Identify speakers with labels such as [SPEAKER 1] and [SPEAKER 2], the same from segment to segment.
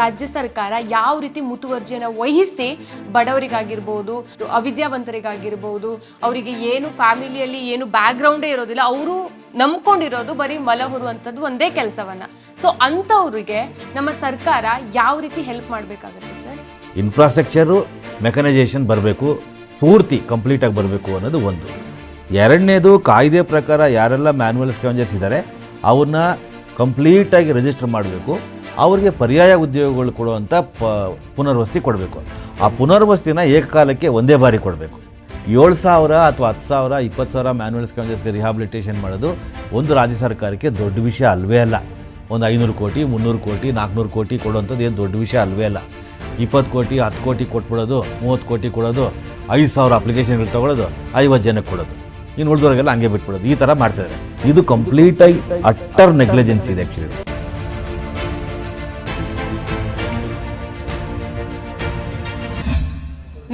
[SPEAKER 1] ರಾಜ್ಯ ಸರ್ಕಾರ ಯಾವ ರೀತಿ ಮುತುವರ್ಜಿಯನ್ನು ವಹಿಸಿ ಬಡವರಿಗಾಗಿರ್ಬೋದು, ಅವಿದ್ಯಾವಂತರಿಗಾಗಿರ್ಬೋದು, ಅವರಿಗೆ ಏನು ಫ್ಯಾಮಿಲಿಯಲ್ಲಿ ಏನು ಬ್ಯಾಕ್ಗ್ರೌಂಡೇ ಇರೋದಿಲ್ಲ, ಅವರು ನಂಬ್ಕೊಂಡಿರೋದು ಬರೀ ಮಲ ಹೊರುವಂಥದ್ದು ಒಂದೇ ಕೆಲಸವನ್ನ. ಸೊ ಅಂಥವ್ರಿಗೆ ನಮ್ಮ ಸರ್ಕಾರ ಯಾವ ರೀತಿ ಹೆಲ್ಪ್ ಮಾಡಬೇಕಾಗುತ್ತೆ ಸರ್?
[SPEAKER 2] ಇನ್ಫ್ರಾಸ್ಟ್ರಕ್ಚರು ಮೆಕನೈಸೇಷನ್ ಬರಬೇಕು, ಪೂರ್ತಿ ಕಂಪ್ಲೀಟಾಗಿ ಬರಬೇಕು ಅನ್ನೋದು ಒಂದು. ಎರಡನೇದು ಕಾಯ್ದೆ ಪ್ರಕಾರ ಯಾರೆಲ್ಲ ಮ್ಯಾನ್ಯುವಲ್ ಸ್ಕ್ಯಾಂಜರ್ಸ್ ಇದ್ದಾರೆ ಅವ್ರನ್ನ ಕಂಪ್ಲೀಟಾಗಿ ರಿಜಿಸ್ಟರ್ ಮಾಡಬೇಕು. ಅವ್ರಿಗೆ ಪರ್ಯಾಯ ಉದ್ಯೋಗಗಳು ಕೊಡುವಂಥ ಪ, ಪುನರ್ವಸತಿ ಕೊಡಬೇಕು. ಆ ಪುನರ್ವಸತಿನ ಏಕಕಾಲಕ್ಕೆ ಒಂದೇ ಬಾರಿ ಕೊಡಬೇಕು. ಏಳು ಸಾವಿರ ಅಥವಾ ಹತ್ತು ಸಾವಿರ, ಇಪ್ಪತ್ತು ಸಾವಿರ ಮ್ಯಾನ್ಯುವಲ್ ಸ್ಕಾಲೇಜಸ್ಗೆ ರಿಹಾಬಿಲಿಟೇಷನ್ ಮಾಡೋದು ಒಂದು ರಾಜ್ಯ ಸರ್ಕಾರಕ್ಕೆ ದೊಡ್ಡ ವಿಷಯ ಅಲ್ವೇ ಅಲ್ಲ. ಒಂದು ಐನೂರು ಕೋಟಿ, ಮುನ್ನೂರು ಕೋಟಿ ನಾಲ್ಕುನೂರು ಕೋಟಿ ಕೊಡುವಂಥದ್ದು ಏನು ದೊಡ್ಡ ವಿಷಯ ಅಲ್ವೇ ಅಲ್ಲ. ಇಪ್ಪತ್ತು ಕೋಟಿ, ಹತ್ತು ಕೋಟಿ ಕೊಟ್ಬಿಡೋದು, ಮೂವತ್ತು ಕೋಟಿ ಕೊಡೋದು, ಐದು ಸಾವಿರ ಅಪ್ಲಿಕೇಶನ್ಗಳು ತೊಗೊಳೋದು, ಐವತ್ತು ಜನಕ್ಕೆ ಕೊಡೋದು. ಇನ್ನು ಉಳಿದವರೆಗೆಲ್ಲ ಹಂಗೆ ಬಿಟ್ಬಿಡೋದು. ಈ ಥರ ಮಾಡ್ತಾರೆ ಇದು ಕಂಪ್ಲೀಟಾಗಿ ಅಟ್ಟರ್ ನೆಗ್ಲಿಜೆನ್ಸ್ ಇದೆ ಆ್ಯಕ್ಚುಲಿ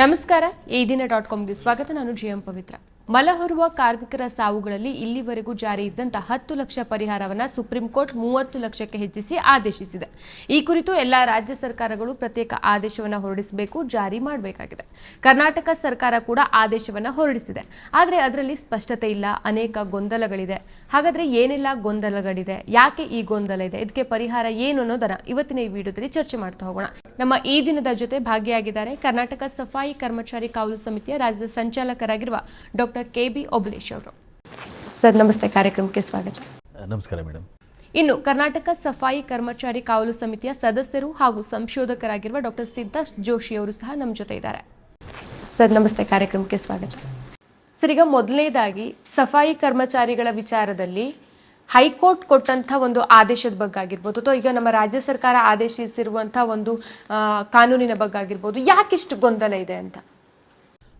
[SPEAKER 1] ನಮಸ್ಕಾರ ಈ ದಿನ ಡಾಟ್ ಕಾಮ್ಗೆ ಸ್ವಾಗತ. ನಾನು ಜಿ ಎಂ ಪವಿತ್ರ. ಮಲಹೊರುವ ಕಾರ್ಮಿಕರ ಸಾವುಗಳಲ್ಲಿ ಇಲ್ಲಿವರೆಗೂ ಜಾರಿ ಇದ್ದಂತ ಹತ್ತು ಲಕ್ಷ ಪರಿಹಾರವನ್ನ ಸುಪ್ರೀಂ ಕೋರ್ಟ್ ಮೂವತ್ತು ಲಕ್ಷಕ್ಕೆ ಹೆಚ್ಚಿಸಿ ಆದೇಶಿಸಿದೆ. ಈ ಕುರಿತು ಎಲ್ಲಾ ರಾಜ್ಯ ಸರ್ಕಾರಗಳು ಪ್ರತ್ಯೇಕ ಆದೇಶವನ್ನ ಹೊರಡಿಸಬೇಕು, ಜಾರಿ ಮಾಡಬೇಕಾಗಿದೆ. ಕರ್ನಾಟಕ ಸರ್ಕಾರ ಕೂಡ ಆದೇಶವನ್ನ ಹೊರಡಿಸಿದೆ. ಆದರೆ ಅದರಲ್ಲಿ ಸ್ಪಷ್ಟತೆ ಇಲ್ಲ, ಅನೇಕ ಗೊಂದಲಗಳಿದೆ. ಹಾಗಾದ್ರೆ ಏನೆಲ್ಲ ಗೊಂದಲಗಳಿದೆ? ಯಾಕೆ ಈ ಗೊಂದಲ ಇದೆ? ಇದಕ್ಕೆ ಪರಿಹಾರ ಏನು ಅನ್ನೋದನ್ನ ಇವತ್ತಿನ ಈ ವಿಡಿಯೋದಲ್ಲಿ ಚರ್ಚೆ ಮಾಡ್ತಾ ಹೋಗೋಣ. ನಮ್ಮ ಈ ದಿನದ ಜೊತೆ ಭಾಗಿಯಾಗಿದ್ದಾರೆ ಕರ್ನಾಟಕ ಸಫಾಯಿ ಕರ್ಮಚಾರಿ ಕಾವಲು ಸಮಿತಿಯ ರಾಜ್ಯ ಸಂಚಾಲಕರಾಗಿರುವ ಡಾಕ್ಟರ್ ಕೆ ಬಿ ಒಬ್ಲೇಶ್ ಅವರು. ಸರ್ ನಮಸ್ತೆ. ಕಾರ್ಯಕ್ರಮಕ್ಕೆ ಸ್ವಾಗತ.
[SPEAKER 2] ನಮಸ್ಕಾರ ಮೇಡಮ್
[SPEAKER 1] ಇನ್ನು ಕರ್ನಾಟಕ ಸಫಾಯಿ ಕರ್ಮಚಾರಿ ಕಾವಲು ಸಮಿತಿಯ ಸದಸ್ಯರು ಹಾಗೂ ಸಂಶೋಧಕರಾಗಿರುವ ಡಾಕ್ಟರ್ ಸಿದ್ಧಾರ್ಥ್ ಜೋಶಿ ಅವರು ಸಹ ನಮ್ಮ ಜೊತೆ ಇದ್ದಾರೆ. ಸರ್ ನಮಸ್ತೆ. ಕಾರ್ಯಕ್ರಮಕ್ಕೆ ಸ್ವಾಗತ. ಸರ್ ಈಗ ಮೊದಲನೇದಾಗಿ ಸಫಾಯಿ ಕರ್ಮಚಾರಿಗಳ ವಿಚಾರದಲ್ಲಿ ಹೈಕೋರ್ಟ್ ಕೊಟ್ಟಂಥ ಒಂದು ಆದೇಶದ ಬಗ್ಗೆ ಆಗಿರ್ಬೋದು ಅಥವಾ ಈಗ ನಮ್ಮ ರಾಜ್ಯ ಸರ್ಕಾರ ಆದೇಶಿಸಿರುವಂತಹ ಒಂದು ಕಾನೂನಿನ ಬಗ್ಗೆ ಆಗಿರ್ಬೋದು ಯಾಕಿಷ್ಟು ಗೊಂದಲ ಇದೆ ಅಂತ?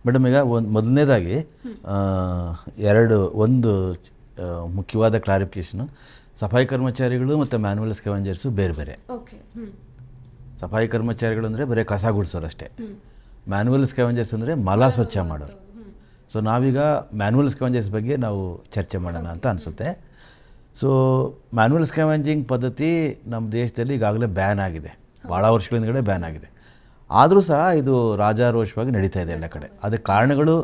[SPEAKER 2] ಮೇಡಮ್ ಈಗ ಒಂದು ಮೊದಲನೇದಾಗಿ ಎರಡು ಒಂದು ಮುಖ್ಯವಾದ ಕ್ಲಾರಿಫಿಕೇಷನು ಸಫಾಯಿ ಕರ್ಮಚಾರಿಗಳು ಮತ್ತು ಮ್ಯಾನುವಲ್ ಸ್ಕೆವೆಂಜರ್ಸು ಬೇರೆ ಬೇರೆ. ಸಫಾಯಿ ಕರ್ಮಚಾರಿಗಳು ಅಂದರೆ ಬರೀ ಕಸ ಗುಡಿಸೋರು ಅಷ್ಟೇ. ಮ್ಯಾನುವಲ್ ಸ್ಕೆವೆಂಜರ್ಸ್ ಅಂದರೆ ಮಲ ಸ್ವಚ್ಛ ಮಾಡೋರು. ಸೊ ನಾವೀಗ ಮ್ಯಾನುವಲ್ ಸ್ಕೆವೆಂಜರ್ಸ್ ಬಗ್ಗೆ ನಾವು ಚರ್ಚೆ ಮಾಡೋಣ ಅಂತ ಅನಿಸುತ್ತೆ. ಸೊ ಮ್ಯಾನುವಲ್ ಸ್ಕ್ಯಾವೆಂಜಿಂಗ್ ಪದ್ಧತಿ ನಮ್ಮ ದೇಶದಲ್ಲಿ ಈಗಾಗಲೇ ಬ್ಯಾನ್ ಆಗಿದೆ. ಭಾಳ ವರ್ಷಗಳ ಹಿಂದ್ಗಡೆ ಬ್ಯಾನ್ ಆಗಿದೆ. ಆದರೂ ಸಹ ಇದು ರಾಜಾರೋಷವಾಗಿ ನಡೀತಾ ಇದೆ ಎಲ್ಲ ಕಡೆ. ಅದಕ್ಕೆ ಕಾರಣಗಳು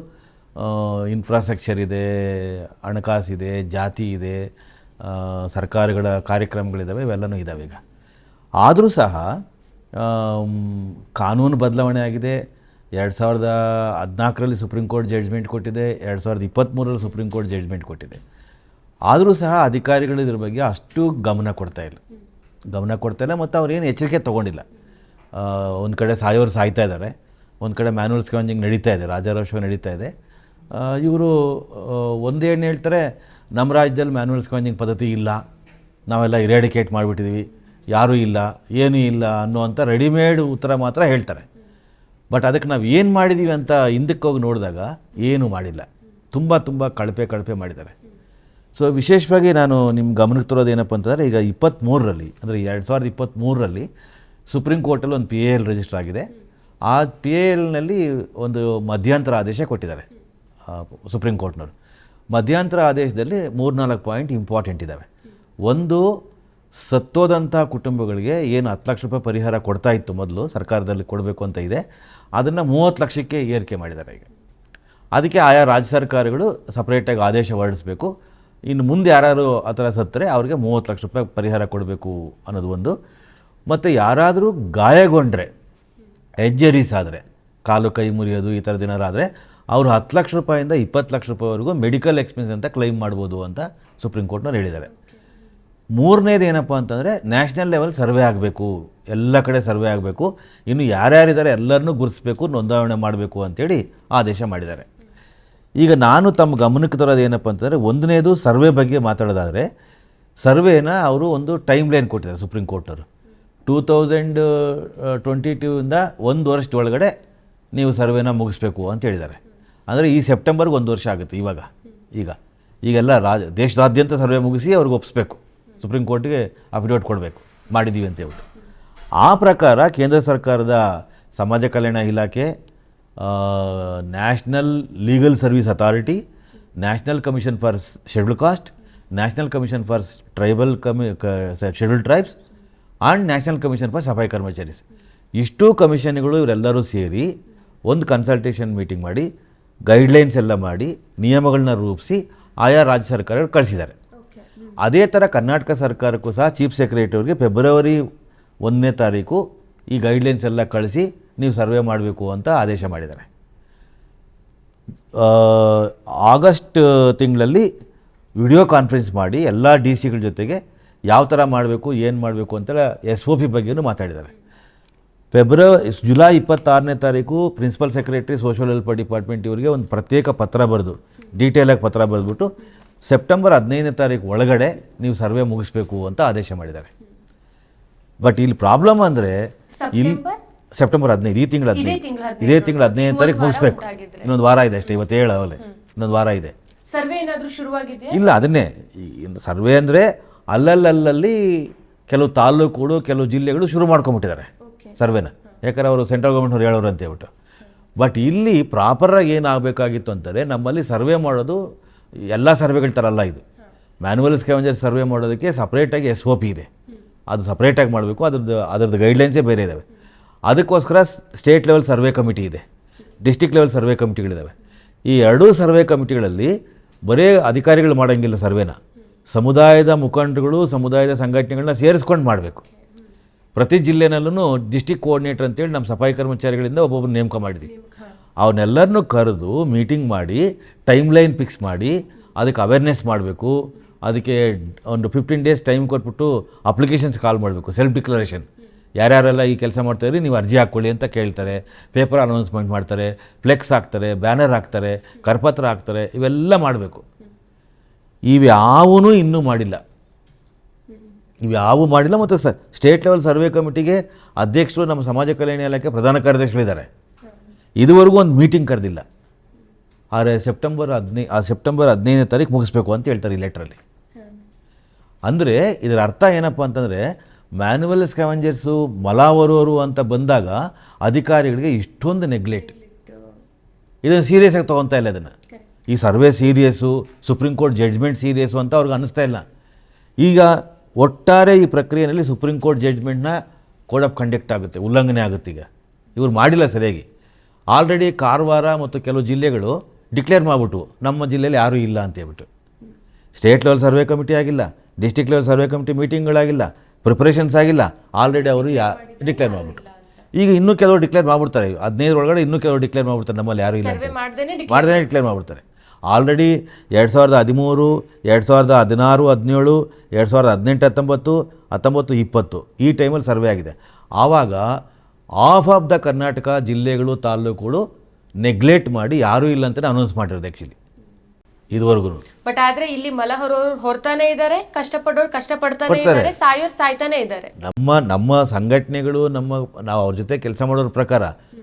[SPEAKER 2] ಇನ್ಫ್ರಾಸ್ಟ್ರಕ್ಚರ್ ಇದೆ ಹಣಕಾಸಿದೆ ಜಾತಿ ಇದೆ ಸರ್ಕಾರಗಳ ಕಾರ್ಯಕ್ರಮಗಳಿದ್ದಾವೆ ಇವೆಲ್ಲನೂ ಇದ್ದಾವೆ ಈಗ. ಆದರೂ ಸಹ ಕಾನೂನು ಬದಲಾವಣೆ ಆಗಿದೆ. ಎರಡು ಸಾವಿರದ ಹದಿನಾಲ್ಕರಲ್ಲಿ ಸುಪ್ರೀಂ ಕೋರ್ಟ್ ಜಡ್ಜ್ಮೆಂಟ್ ಕೊಟ್ಟಿದೆ, ಎರಡು ಸಾವಿರದ ಇಪ್ಪತ್ತ್ಮೂರರಲ್ಲಿ ಸುಪ್ರೀಂ ಕೋರ್ಟ್ ಜಡ್ಜ್ಮೆಂಟ್ ಕೊಟ್ಟಿದೆ. ಆದರೂ ಸಹ ಅಧಿಕಾರಿಗಳು ಇದ್ರ ಬಗ್ಗೆ ಅಷ್ಟು ಗಮನ ಕೊಡ್ತಾ ಇಲ್ಲ. ಗಮನ ಕೊಡ್ತಾ ಇಲ್ಲ ಮತ್ತು ಅವ್ರು ಏನು ಎಚ್ಚರಿಕೆ ತೊಗೊಂಡಿಲ್ಲ. ಒಂದು ಕಡೆ ಸಾಯೋರು ಸಾಯ್ತಾ ಇದ್ದಾರೆ ಒಂದು ಕಡೆ ಮ್ಯಾನ್ಯುವಲ್ ಸ್ಕ್ಯಾಂಜಿಂಗ್ ನಡೀತಾ ಇದೆ ರಾಜಾರೋಷ ನಡೀತಾ ಇದೆ. ಇವರು ಒಂದೇ ಏನು ಹೇಳ್ತಾರೆ, ನಮ್ಮ ರಾಜ್ಯದಲ್ಲಿ ಮ್ಯಾನ್ಯಲ್ ಸ್ಕ್ಯಾಂಜಿಂಗ್ ಪದ್ಧತಿ ಇಲ್ಲ, ನಾವೆಲ್ಲ ಇರಾಡಿಕೇಟ್ ಮಾಡಿಬಿಟ್ಟಿದ್ದೀವಿ ಯಾರೂ ಇಲ್ಲ, ಏನೂ ಇಲ್ಲ ಅನ್ನುವಂಥ ರೆಡಿಮೇಡ್ ಉತ್ತರ ಮಾತ್ರ ಹೇಳ್ತಾರೆ. ಬಟ್ ಅದಕ್ಕೆ ನಾವು ಏನು ಮಾಡಿದ್ದೀವಿ ಅಂತ ಹಿಂದಕ್ಕೆ ಹೋಗಿ ನೋಡಿದಾಗ ಏನೂ ಮಾಡಿಲ್ಲ. ತುಂಬ ತುಂಬ ಕಳಪೆ ಕಳಪೆ ಮಾಡಿದ್ದಾರೆ. ಸೊ ವಿಶೇಷವಾಗಿ ನಾನು ನಿಮ್ಮ ಗಮನಕ್ಕೆ ತರೋದು ಏನಪ್ಪ ಅಂತಂದರೆ, ಈಗ ಇಪ್ಪತ್ತ್ಮೂರರಲ್ಲಿ ಅಂದರೆ ಎರಡು ಸಾವಿರದ ಇಪ್ಪತ್ತ್ಮೂರರಲ್ಲಿ ಸುಪ್ರೀಂ ಕೋರ್ಟಲ್ಲಿ ಒಂದು ಪಿ ಎ ಎಲ್ ರಿಜಿಸ್ಟರ್ ಆಗಿದೆ. ಆ ಪಿ ಎ ಎಲ್ನಲ್ಲಿ ಒಂದು ಮಧ್ಯಂತರ ಆದೇಶ ಕೊಟ್ಟಿದ್ದಾರೆ ಸುಪ್ರೀಂ ಕೋರ್ಟ್ನವರು. ಮಧ್ಯಂತರ ಆದೇಶದಲ್ಲಿ ಮೂರ್ನಾಲ್ಕು ಪಾಯಿಂಟ್ ಇಂಪಾರ್ಟೆಂಟ್ ಇದ್ದಾವೆ ಒಂದು, ಸತ್ತೋದಂಥ ಕುಟುಂಬಗಳಿಗೆ ಏನು ಹತ್ತು ಲಕ್ಷ ರೂಪಾಯಿ ಪರಿಹಾರ ಕೊಡ್ತಾ ಇತ್ತು ಮೊದಲು, ಸರ್ಕಾರದಲ್ಲಿ ಕೊಡಬೇಕು ಅಂತ ಇದೆ. ಅದನ್ನು ಮೂವತ್ತು ಲಕ್ಷಕ್ಕೆ ಏರಿಕೆ ಮಾಡಿದ್ದಾರೆ ಈಗ. ಅದಕ್ಕೆ ಆಯಾ ರಾಜ್ಯ ಸರ್ಕಾರಗಳು ಸಪ್ರೇಟಾಗಿ ಆದೇಶ ಹೊರಡಿಸ್ಬೇಕು. ಇನ್ನು ಮುಂದೆ ಯಾರು ಆ ಥರ ಸತ್ತರೆ, ಅವ್ರಿಗೆ ಮೂವತ್ತು ಲಕ್ಷ ರೂಪಾಯಿ ಪರಿಹಾರ ಕೊಡಬೇಕು ಅನ್ನೋದು ಒಂದು ಮತ್ತು ಯಾರಾದರೂ ಗಾಯಗೊಂಡ್ರೆ ಎಜ್ಜರೀಸ್ ಆದರೆ ಕಾಲು ಕೈ ಮುರಿಯೋದು ಈ ಥರದ ಏನಾರು ಆದರೆ, ಅವರು ಹತ್ತು ಲಕ್ಷ ರೂಪಾಯಿಂದ ಇಪ್ಪತ್ತು ಲಕ್ಷ ರೂಪಾಯಿವರೆಗೂ ಮೆಡಿಕಲ್ ಎಕ್ಸ್ಪೆನ್ಸ್ ಅಂತ ಕ್ಲೈಮ್ ಮಾಡ್ಬೋದು ಅಂತ ಸುಪ್ರೀಂ ಕೋರ್ಟ್ನವ್ರು ಹೇಳಿದ್ದಾರೆ. ಮೂರನೇದು ಏನಪ್ಪ ಅಂತಂದರೆ, ನ್ಯಾಷನಲ್ ಲೆವೆಲ್ ಸರ್ವೆ ಆಗಬೇಕು, ಎಲ್ಲ ಕಡೆ ಸರ್ವೆ ಆಗಬೇಕು, ಇನ್ನು ಯಾರ್ಯಾರಿದ್ದಾರೆ ಎಲ್ಲರನ್ನೂ ಗುರುತಿಸಬೇಕು, ನೋಂದಾವಣೆ ಮಾಡಬೇಕು ಅಂತೇಳಿ ಆದೇಶ ಮಾಡಿದ್ದಾರೆ. ಈಗ ನಾನು ತಮ್ಮ ಗಮನಕ್ಕೆ ತರೋದು ಏನಪ್ಪ ಅಂತಂದರೆ, ಒಂದನೇದು ಸರ್ವೆ ಬಗ್ಗೆ ಮಾತಾಡೋದಾದರೆ, ಸರ್ವೇನ ಅವರು ಒಂದು ಟೈಮ್ ಲೈನ್ ಕೊಟ್ಟಿದ್ದಾರೆ ಸುಪ್ರೀಂ ಕೋರ್ಟವರು ಟೂ ತೌಸಂಡ್ ಟ್ವೆಂಟಿ ಟೂಯಿಂದ ಒಂದು ವರ್ಷದೊಳಗಡೆ ನೀವು ಸರ್ವೇನ ಮುಗಿಸ್ಬೇಕು ಅಂತ ಹೇಳಿದ್ದಾರೆ. ಅಂದರೆ ಈ ಸೆಪ್ಟೆಂಬರ್ಗೆ ಒಂದು ವರ್ಷ ಆಗುತ್ತೆ ಇವಾಗ, ಈಗ. ಈಗೆಲ್ಲ ರಾಜ, ದೇಶದಾದ್ಯಂತ ಸರ್ವೆ ಮುಗಿಸಿ ಅವ್ರಿಗೆ ಒಪ್ಪಿಸ್ಬೇಕು ಸುಪ್ರೀಂ ಕೋರ್ಟ್ಗೆ ಅಫಿಡವಿಟ್ ಕೊಡಬೇಕು. ಮಾಡಿದ್ದೀವಿ ಅಂತ ಹೇಳ್ಬಿಟ್ಟು. ಆ ಪ್ರಕಾರ ಕೇಂದ್ರ ಸರ್ಕಾರದ ಸಮಾಜ ಕಲ್ಯಾಣ ಇಲಾಖೆ national legal service authority national commission for schedule caste national commission for tribal ಕಮಿ schedule tribes and national commission for Safai Karamcharis ಇಷ್ಟು ಕಮಿಷನ್ಗಳು ಇವರೆಲ್ಲರೂ ಸೇರಿ ಒಂದು ಕನ್ಸಲ್ಟೇಷನ್ ಮೀಟಿಂಗ್ ಮಾಡಿ ಗೈಡ್ಲೈನ್ಸ್ ಎಲ್ಲ ಮಾಡಿ ನಿಯಮಗಳನ್ನ ರೂಪಿಸಿ ಆಯಾ ರಾಜ್ಯ ಸರ್ಕಾರಗಳು ಕಳಿಸಿದ್ದಾರೆ ಅದೇ ಥರ ಕರ್ನಾಟಕ ಸರ್ಕಾರಕ್ಕೂ ಸಹ ಚೀಫ್ ಸೆಕ್ರೆಟರಿಗೆ ಫೆಬ್ರವರಿ ಒಂದನೇ ತಾರೀಕು ಈ ಗೈಡ್ಲೈನ್ಸ್ ಎಲ್ಲ ಕಳಿಸಿ ನೀವು ಸರ್ವೆ ಮಾಡಬೇಕು ಅಂತ ಆದೇಶ ಮಾಡಿದ್ದಾರೆ ಆಗಸ್ಟ್ ತಿಂಗಳಲ್ಲಿ ವಿಡಿಯೋ ಕಾನ್ಫರೆನ್ಸ್ ಮಾಡಿ ಎಲ್ಲ ಡಿ ಸಿಗಳ ಜೊತೆಗೆ ಯಾವ ಥರ ಮಾಡಬೇಕು ಏನು ಮಾಡಬೇಕು ಅಂತೇಳಿ ಎಸ್ ಒ ಪಿ ಬಗ್ಗೆನೂ ಮಾತಾಡಿದ್ದಾರೆ. ಫೆಬ್ರವರಿ ಜುಲೈ ಇಪ್ಪತ್ತಾರನೇ ತಾರೀಕು principal secretary social welfare department ಇವರಿಗೆ ಒಂದು ಪ್ರತ್ಯೇಕ ಪತ್ರ ಬರೆದು ಡೀಟೇಲಾಗಿ ಪತ್ರ ಬರೆದ್ಬಿಟ್ಟು ಸೆಪ್ಟೆಂಬರ್ ಹದಿನೈದನೇ ತಾರೀಕು ಒಳಗಡೆ ನೀವು ಸರ್ವೆ ಮುಗಿಸ್ಬೇಕು ಅಂತ ಆದೇಶ ಮಾಡಿದ್ದಾರೆ. ಬಟ್ ಇಲ್ಲಿ ಪ್ರಾಬ್ಲಮ್ ಅಂದರೆ ಇಲ್ಲಿ ಸೆಪ್ಟೆಂಬರ್ ಹದಿನೈದು ಈ ತಿಂಗಳು ಹದಿನೈದು. ಇದೇ ತಿಂಗಳು ಹದಿನೈದನೇ ತಾರೀಕು ಮುಗಿಸ್ಬೇಕು. ಇನ್ನೊಂದು ವಾರ ಇದೆ ಅಷ್ಟೇ ಇವತ್ತು ಹೇಳು ಇನ್ನೊಂದು ವಾರ ಇದೆ.
[SPEAKER 1] ಸರ್ವೆ ಏನಾದರೂ ಶುರುವಾಗಿದೆ
[SPEAKER 2] ಇಲ್ಲ ಅದನ್ನೇ. ಸರ್ವೆ ಅಂದರೆ ಅಲ್ಲಲ್ಲಲ್ಲಿ ಕೆಲವು ತಾಲೂಕುಗಳು ಕೆಲವು ಜಿಲ್ಲೆಗಳು ಶುರು ಮಾಡ್ಕೊಂಬಿಟ್ಟಿದ್ದಾರೆ ಸರ್ವೆನ. ಯಾಕಂದರೆ ಅವರು ಸೆಂಟ್ರಲ್ ಗೌರ್ಮೆಂಟ್ನವ್ರು ಹೇಳೋರು ಅಂತ ಹೇಳ್ಬಿಟ್ಟು. ಬಟ್ ಇಲ್ಲಿ ಪ್ರಾಪರಾಗಿ ಏನಾಗಬೇಕಾಗಿತ್ತು ಅಂತಂದರೆ ನಮ್ಮಲ್ಲಿ ಸರ್ವೆ ಮಾಡೋದು ಎಲ್ಲ ಸರ್ವೆಗಳ ಥರ ಅಲ್ಲ ಇದು. ಮ್ಯಾನುವಲ್ ಸ್ಕ್ಯಾವೆಂಜರ್ ಸರ್ವೆ ಮಾಡೋದಕ್ಕೆ ಸಪ್ರೇಟಾಗಿ ಎಸ್ ಒ ಪಿ ಇದೆ. ಅದು ಸಪ್ರೇಟಾಗಿ ಮಾಡಬೇಕು ಅದ್ರದ್ದು ಅದ್ರದ್ದು ಗೈಡ್ಲೈನ್ಸೇ ಬೇರೆ ಇದ್ದಾವೆ ಅದಕ್ಕೋಸ್ಕರ ಸ್ಟೇಟ್ ಲೆವೆಲ್ ಸರ್ವೆ ಕಮಿಟಿ ಇದೆ. ಡಿಸ್ಟಿಕ್ ಲೆವೆಲ್ ಸರ್ವೆ ಕಮಿಟಿಗಳಿದ್ದಾವೆ ಈ ಎರಡೂ ಸರ್ವೆ ಕಮಿಟಿಗಳಲ್ಲಿ ಬರೀ ಅಧಿಕಾರಿಗಳು ಮಾಡೋಂಗಿಲ್ಲ ಸರ್ವೆನ. ಸಮುದಾಯದ ಮುಖಂಡರುಗಳು, ಸಮುದಾಯದ ಸಂಘಟನೆಗಳನ್ನ ಸೇರಿಸ್ಕೊಂಡು ಮಾಡಬೇಕು. ಪ್ರತಿ ಜಿಲ್ಲೆನಲ್ಲೂ ಡಿಸ್ಟಿಕ್ ಕೋಆರ್ಡಿನೇಟರ್ ಅಂತೇಳಿ ನಮ್ಮ ಸಫಾಯಿ ಕರ್ಮಚಾರಿಗಳಿಂದ ಒಬ್ಬೊಬ್ಬರು ನೇಮಕ ಮಾಡಿದ್ವಿ. ಅವನ್ನೆಲ್ಲರನ್ನೂ ಕರೆದು ಮೀಟಿಂಗ್ ಮಾಡಿ ಟೈಮ್ ಲೈನ್ ಫಿಕ್ಸ್ ಮಾಡಿ, ಅದಕ್ಕೆ ಅವೇರ್ನೆಸ್ ಮಾಡಬೇಕು. ಅದಕ್ಕೆ ಒಂದು ಫಿಫ್ಟೀನ್ ಡೇಸ್ ಟೈಮ್ ಕೊಟ್ಬಿಟ್ಟು ಅಪ್ಲಿಕೇಶನ್ಸ್ ಕಾಲ್ ಮಾಡಬೇಕು, ಸೆಲ್ಫ್ ಡಿಕ್ಲರೇಷನ್. ಯಾರ್ಯಾರೆಲ್ಲ ಈ ಕೆಲಸ ಮಾಡ್ತಾಯಿದ್ರಿ ನೀವು ಅರ್ಜಿ ಹಾಕ್ಕೊಳ್ಳಿ ಅಂತ ಕೇಳ್ತಾರೆ. ಪೇಪರ್ ಅನೌನ್ಸ್ಮೆಂಟ್ ಮಾಡ್ತಾರೆ, ಫ್ಲೆಕ್ಸ್ ಹಾಕ್ತಾರೆ, ಬ್ಯಾನರ್ ಹಾಕ್ತಾರೆ, ಕರಪತ್ರ ಹಾಕ್ತಾರೆ, ಇವೆಲ್ಲ ಮಾಡಬೇಕು. ಇವ್ಯಾವೂ ಇನ್ನೂ ಮಾಡಿಲ್ಲ. ಇವ್ಯಾವೂ ಮಾಡಿಲ್ಲ ಮತ್ತು ಸ, ಸ್ಟೇಟ್ ಲೆವೆಲ್ ಸರ್ವೆ ಕಮಿಟಿಗೆ ಅಧ್ಯಕ್ಷರು ನಮ್ಮ ಸಮಾಜ ಕಲ್ಯಾಣ ಇಲಾಖೆ ಪ್ರಧಾನ ಕಾರ್ಯದರ್ಶಿಗಳಿದ್ದಾರೆ. ಇದುವರೆಗೂ ಒಂದು ಮೀಟಿಂಗ್ ಕರೆದಿಲ್ಲ. ಆದರೆ ಸೆಪ್ಟೆಂಬರ್ ಹದಿನೈ ಸೆಪ್ಟೆಂಬರ್ ಹದಿನೈದನೇ ತಾರೀಕು ಮುಗಿಸ್ಬೇಕು ಅಂತ ಹೇಳ್ತಾರೆ ಈ ಲೆಟ್ರಲ್ಲಿ. ಅಂದರೆ ಇದರ ಅರ್ಥ ಏನಪ್ಪ ಅಂತಂದರೆ ಮ್ಯಾನ್ಯುವಲ್ ಸ್ಕ್ಯಾವೆಂಜರ್ಸು, ಮಲಾವರೋರು ಅಂತ ಬಂದಾಗ ಅಧಿಕಾರಿಗಳಿಗೆ ಇಷ್ಟೊಂದು ನೆಗ್ಲೆಕ್ಟ್. ಇದನ್ನು ಸೀರಿಯಸ್ ಆಗಿ ತೊಗೊತಾ ಇಲ್ಲ ಇದನ್ನು. ಈ survey serious supreme court judgement serious ಅಂತ ಅವ್ರಿಗೆ ಅನ್ನಿಸ್ತಾ ಇಲ್ಲ. ಈಗ ಒಟ್ಟಾರೆ ಈ ಪ್ರಕ್ರಿಯೆಯಲ್ಲಿ ಸುಪ್ರೀಂ ಕೋರ್ಟ್ ಜಡ್ಜ್ಮೆಂಟ್ನ ಕೋಡ್ ಆಫ್ ಕಂಡಕ್ಟ್ ಆಗುತ್ತೆ ಉಲ್ಲಂಘನೆ ಆಗುತ್ತೆ ಈಗ. ಇವ್ರು ಮಾಡಿಲ್ಲ ಸರಿಯಾಗಿ. ಆಲ್ರೆಡಿ ಕಾರವಾರ ಮತ್ತು ಕೆಲವು ಜಿಲ್ಲೆಗಳು ಡಿಕ್ಲೇರ್ ಮಾಡಿಬಿಟ್ಟು ನಮ್ಮ ಜಿಲ್ಲೆಯಲ್ಲಿ ಯಾರೂ ಇಲ್ಲ ಅಂತ ಹೇಳ್ಬಿಟ್ಟು. ಸ್ಟೇಟ್ ಲೆವೆಲ್ ಸರ್ವೆ ಕಮಿಟಿ ಆಗಿಲ್ಲ ಡಿಸ್ಟಿಕ್ ಲೆವೆಲ್ ಸರ್ವೆ ಕಮಿಟಿ ಮೀಟಿಂಗ್ಗಳಾಗಿಲ್ಲ ಪ್ರಿಪ್ರೇಷನ್ಸ್ ಆಗಿಲ್ಲ ಆಲ್ರೆಡಿ ಅವರು ಯಾ ಡಿಕ್ಲೇರ್ ಮಾಡಿಬಿಟ್ಟು ಈಗ ಇನ್ನೂ ಕೆಲವರು ಡಿಕ್ಲೇರ್ ಮಾಡಿಬಿಡ್ತಾರೆ ಹದಿನೈದು ಒಳಗಡೆ ಇನ್ನೂ ಕೆಲವರು ಡಿಕ್ಲೇರ್ ಮಾಡಿಬಿಡ್ತಾರೆ ನಮ್ಮಲ್ಲಿ ಯಾರೂ ಇಲ್ಲ ಮಾಡ್ದೇ ಡಿಕ್ಲೇರ್ ಮಾಡಿಬಿಡ್ತಾರೆ. ಆಲ್ರೆಡಿ ಎರಡು ಸಾವಿರದ ಹದಿಮೂರು ಎರಡು ಸಾವಿರದ ಹದಿನಾರು ಹದಿನೇಳು ಎರಡು ಸಾವಿರದ ಹದಿನೆಂಟು ಹತ್ತೊಂಬತ್ತು ಹತ್ತೊಂಬತ್ತು ಇಪ್ಪತ್ತು ಈ ಟೈಮಲ್ಲಿ ಸರ್ವೆ ಆಗಿದೆ. ಆವಾಗ ಆಫ್ ಆಫ್ ದ ಕರ್ನಾಟಕ ಜಿಲ್ಲೆಗಳು ತಾಲೂಕುಗಳು ನೆಗ್ಲೆಕ್ಟ್ ಮಾಡಿ ಯಾರೂ ಇಲ್ಲ ಅಂತಲೇ ಅನೌನ್ಸ್ ಮಾಡಿರೋದು ಆ್ಯಕ್ಚುಲಿ ಇದುವರೆಗೂ.
[SPEAKER 1] ಬಟ್ ಆದ್ರೆ ಇಲ್ಲಿ ಮಲಹರವರು ಹೊರತಾನೆ ಇದ್ದಾರೆ ಕಷ್ಟಪಡೋರು ಕಷ್ಟಪಡ್ತಾನೆ ಇದ್ದಾರೆ ಸಾಯೋರು ಸಾಯ್ತಾನೆ ಇದ್ದಾರೆ.
[SPEAKER 2] ನಮ್ಮ ನಮ್ಮ ಸಂಘಟನೆಗಳು ನಮ್ಮ ನಾವು ಅವ್ರ ಜೊತೆ ಕೆಲಸ ಮಾಡೋರ ಪ್ರಕಾರ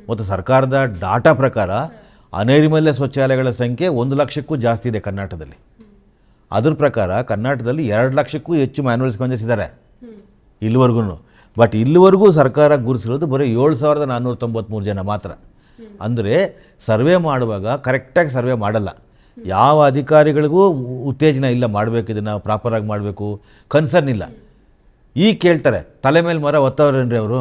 [SPEAKER 2] ಮತ್ತು ಸರ್ಕಾರದ ಡಾಟಾ ಪ್ರಕಾರ ಅನೈರ್ಮಲ್ಯ ಶೌಚಾಲಯಗಳ ಸಂಖ್ಯೆ ಒಂದು ಲಕ್ಷಕ್ಕೂ ಜಾಸ್ತಿ ಇದೆ ಕರ್ನಾಟಕದಲ್ಲಿ. ಅದ್ರ ಪ್ರಕಾರ ಕರ್ನಾಟಕದಲ್ಲಿ ಎರಡು ಲಕ್ಷಕ್ಕೂ ಹೆಚ್ಚು ಮ್ಯಾನ್ಯಲ್ ಸ್ಪಂದಿಸಿದ್ದಾರೆ ಇಲ್ಲಿವರೆಗೂ ಬಟ್ ಇಲ್ಲಿವರೆಗೂ ಸರ್ಕಾರ ಗುರುಸಿರೋದು ಬರೀ ಏಳು ಸಾವಿರದ ನಾನ್ನೂರ ತೊಂಬತ್ತ್ಮೂರು ಜನ ಮಾತ್ರ. ಅಂದರೆ ಸರ್ವೆ ಮಾಡುವಾಗ ಕರೆಕ್ಟಾಗಿ ಸರ್ವೆ ಮಾಡಲ್ಲ. ಯಾವ ಅಧಿಕಾರಿಗಳಿಗೂ ಉತ್ತೇಜನ ಇಲ್ಲ ಮಾಡಬೇಕು, ಇದನ್ನು ಪ್ರಾಪರಾಗಿ ಮಾಡಬೇಕು, ಕನ್ಸರ್ನ್ ಇಲ್ಲ. ಈಗ ಕೇಳ್ತಾರೆ, ತಲೆ ಮೇಲೆ ಮರ ಒತ್ತವ್ರೇನ್ರಿ ಅವರು?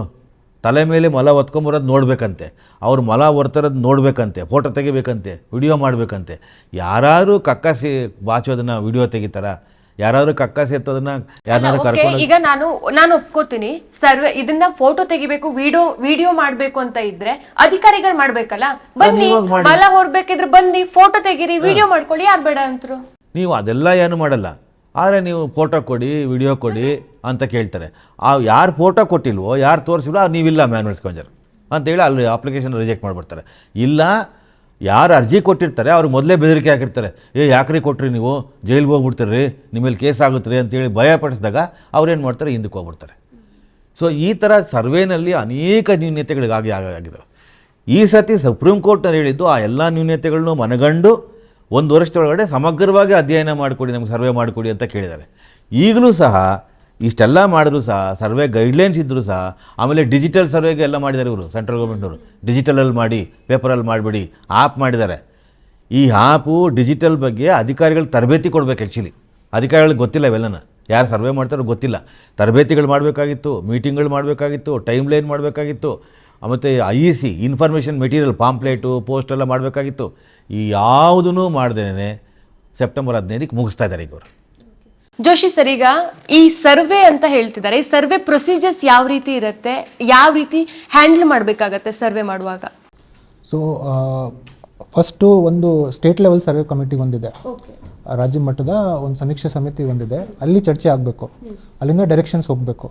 [SPEAKER 2] ತಲೆ ಮೇಲೆ ಮೊಲ ಹೊತ್ಕೊಂಬರೋದು ನೋಡಬೇಕಂತೆ. ಅವ್ರು ಮೊಲ ಹೊರ್ತಾರದು ನೋಡಬೇಕಂತೆ. ಫೋಟೋ ತೆಗಿಬೇಕಂತೆ. ವಿಡಿಯೋ ಮಾಡಬೇಕಂತೆ. ಯಾರು ಕಕ್ಕಾಸಿ ಬಾಚೋದನ್ನ ವಿಡಿಯೋ ತೆಗಿತಾರ? ಯಾರಾದರೂ ಕಕ್ಕಾಸಿ ಎತ್ತೋದನ್ನ
[SPEAKER 1] ಯಾರು
[SPEAKER 2] ಕರ್ಕೊಂಡು
[SPEAKER 1] ಈಗ ನಾನು ನಾನು ಒಪ್ಕೋತೀನಿ. ಸರ್ವೆ ಇದನ್ನ ಫೋಟೋ ತೆಗಿಬೇಕು ವಿಡಿಯೋ ವಿಡಿಯೋ ಮಾಡ್ಬೇಕು ಅಂತ ಇದ್ರೆ ಅಧಿಕಾರಿಗಳು ಮಾಡ್ಬೇಕಲ್ಲ? ಬನ್ನಿ ಹೊರ್ಬೇಕಿದ್ರೆ ಬನ್ನಿ ಫೋಟೋ ತೆಗೀರಿ ವಿಡಿಯೋ ಮಾಡ್ಕೊಳ್ಳಿ ಯಾರು ಬೇಡ ಅಂತರು?
[SPEAKER 2] ನೀವು ಅದೆಲ್ಲ ಏನು ಮಾಡಲ್ಲ. ಆದರೆ ನೀವು ಫೋಟೋ ಕೊಡಿ ವಿಡಿಯೋ ಕೊಡಿ ಅಂತ ಕೇಳ್ತಾರೆ. ಆ ಯಾರು ಫೋಟೋ ಕೊಟ್ಟಿಲ್ವೋ, ಯಾರು ತೋರಿಸಿಲ್ವೋ ಅದು ನೀವಿಲ್ಲ ಮ್ಯಾನ್ಯಲ್ ಸ್ಕೊಂಜರ್ ಅಂತೇಳಿ ಅಲ್ಲಿ ಅಪ್ಲಿಕೇಶನ್ ರಿಜೆಕ್ಟ್ ಮಾಡಿಬಿಡ್ತಾರೆ. ಇಲ್ಲ, ಯಾರು ಅರ್ಜಿ ಕೊಟ್ಟಿರ್ತಾರೆ ಅವ್ರಿಗೆ ಮೊದಲೇ ಬೆದರಿಕೆ ಹಾಕಿರ್ತಾರೆ. ಏ, ಯಾಕ್ರಿ ಕೊಟ್ರಿ ನೀವು? ಜೈಲಿಗೆ ಹೋಗ್ಬಿಡ್ತೀರಿ ನಿಮ್ಮಲ್ಲಿ ಕೇಸ್ ಆಗುತ್ತೆ ಅಂತೇಳಿ ಭಯಪಡಿಸಿದಾಗ ಅವ್ರೇನು ಮಾಡ್ತಾರೆ? ಹಿಂದಕ್ಕೆ ಹೋಗ್ಬಿಡ್ತಾರೆ. ಸೊ ಈ ಥರ ಸರ್ವೇನಲ್ಲಿ ಅನೇಕ ನ್ಯೂನ್ಯತೆಗಳಿಗಾಗಿ ಆಗಿದ್ದಾವೆ ಈ ಸತಿ ಸುಪ್ರೀಂ ಕೋರ್ಟ್ನಲ್ಲಿ ಹೇಳಿದ್ದು ಆ ಎಲ್ಲ ನ್ಯೂನ್ಯತೆಗಳನ್ನು ಮನಗಂಡು ಒಂದು ವರ್ಷದೊಳಗಡೆ ಸಮಗ್ರವಾಗಿ ಅಧ್ಯಯನ ಮಾಡಿಕೊಡಿ, ನಮಗೆ ಸರ್ವೆ ಮಾಡಿಕೊಡಿ ಅಂತ ಕೇಳಿದ್ದಾರೆ. ಈಗಲೂ ಸಹ ಇಷ್ಟೆಲ್ಲ ಮಾಡಿದ್ರು ಸಹ, ಸರ್ವೆ ಗೈಡ್ಲೈನ್ಸ್ ಇದ್ದರೂ ಸಹ, ಆಮೇಲೆ ಡಿಜಿಟಲ್ ಸರ್ವೆಗೆ ಎಲ್ಲ ಮಾಡಿದ್ದಾರೆ ಇವರು ಸೆಂಟ್ರಲ್ ಗೌರ್ಮೆಂಟ್ನವರು ಡಿಜಿಟಲಲ್ಲಿ ಮಾಡಿ ಪೇಪರಲ್ಲಿ ಮಾಡಿಬಿಡಿ ಆ್ಯಪ್ ಮಾಡಿದ್ದಾರೆ. ಈ ಆ್ಯಪು ಡಿಜಿಟಲ್ ಬಗ್ಗೆ ಅಧಿಕಾರಿಗಳು ತರಬೇತಿ ಕೊಡಬೇಕು ಆ್ಯಕ್ಚುಲಿ ಅಧಿಕಾರಿಗಳಿಗೆ ಗೊತ್ತಿಲ್ಲ ಇವೆಲ್ಲನ. ಯಾರು ಸರ್ವೆ ಮಾಡ್ತಾರೋ ಗೊತ್ತಿಲ್ಲ. ತರಬೇತಿಗಳು ಮಾಡಬೇಕಾಗಿತ್ತು ಮೀಟಿಂಗ್ಗಳು ಮಾಡಬೇಕಾಗಿತ್ತು ಟೈಮ್ ಲೈನ್ ಮಾಡಬೇಕಾಗಿತ್ತು. ಮತ್ತು I E C information material pamphlet post ಎಲ್ಲ ಮಾಡಬೇಕಾಗಿತ್ತು. ಈ ಯಾವುದೂ ಮಾಡ್ದೇನೆ ಸೆಪ್ಟೆಂಬರ್ ಹದಿನೈದಕ್ಕೆ ಮುಗಿಸ್ತಾ ಇದ್ದಾರೆ ಈಗ ಅವರು.
[SPEAKER 1] ಜೋಶಿ ಸರ್ ಈಗ ಈ ಸರ್ವೆ ಅಂತ ಹೇಳ್ತಿದ್ದಾರೆ. ಈ ಸರ್ವೆ ಪ್ರೊಸೀಜರ್ಸ್ ಯಾವ ರೀತಿ ಇರುತ್ತೆ? ಯಾವ ರೀತಿ ಹ್ಯಾಂಡಲ್ ಮಾಡಬೇಕಾಗತ್ತೆ ಸರ್ವೆ ಮಾಡುವಾಗ?
[SPEAKER 3] ಸೊ ಫಸ್ಟು ಒಂದು ಸ್ಟೇಟ್ ಲೆವೆಲ್ ಸರ್ವೆ ಕಮಿಟಿ ಒಂದಿದೆ. ರಾಜ್ಯ ಮಟ್ಟದ ಒಂದು ಸಮೀಕ್ಷಾ ಸಮಿತಿ ಒಂದಿದೆ. ಅಲ್ಲಿ ಚರ್ಚೆ ಆಗಬೇಕು. ಅಲ್ಲಿಂದ ಡೈರೆಕ್ಷನ್ಸ್ ಹೋಗಬೇಕು.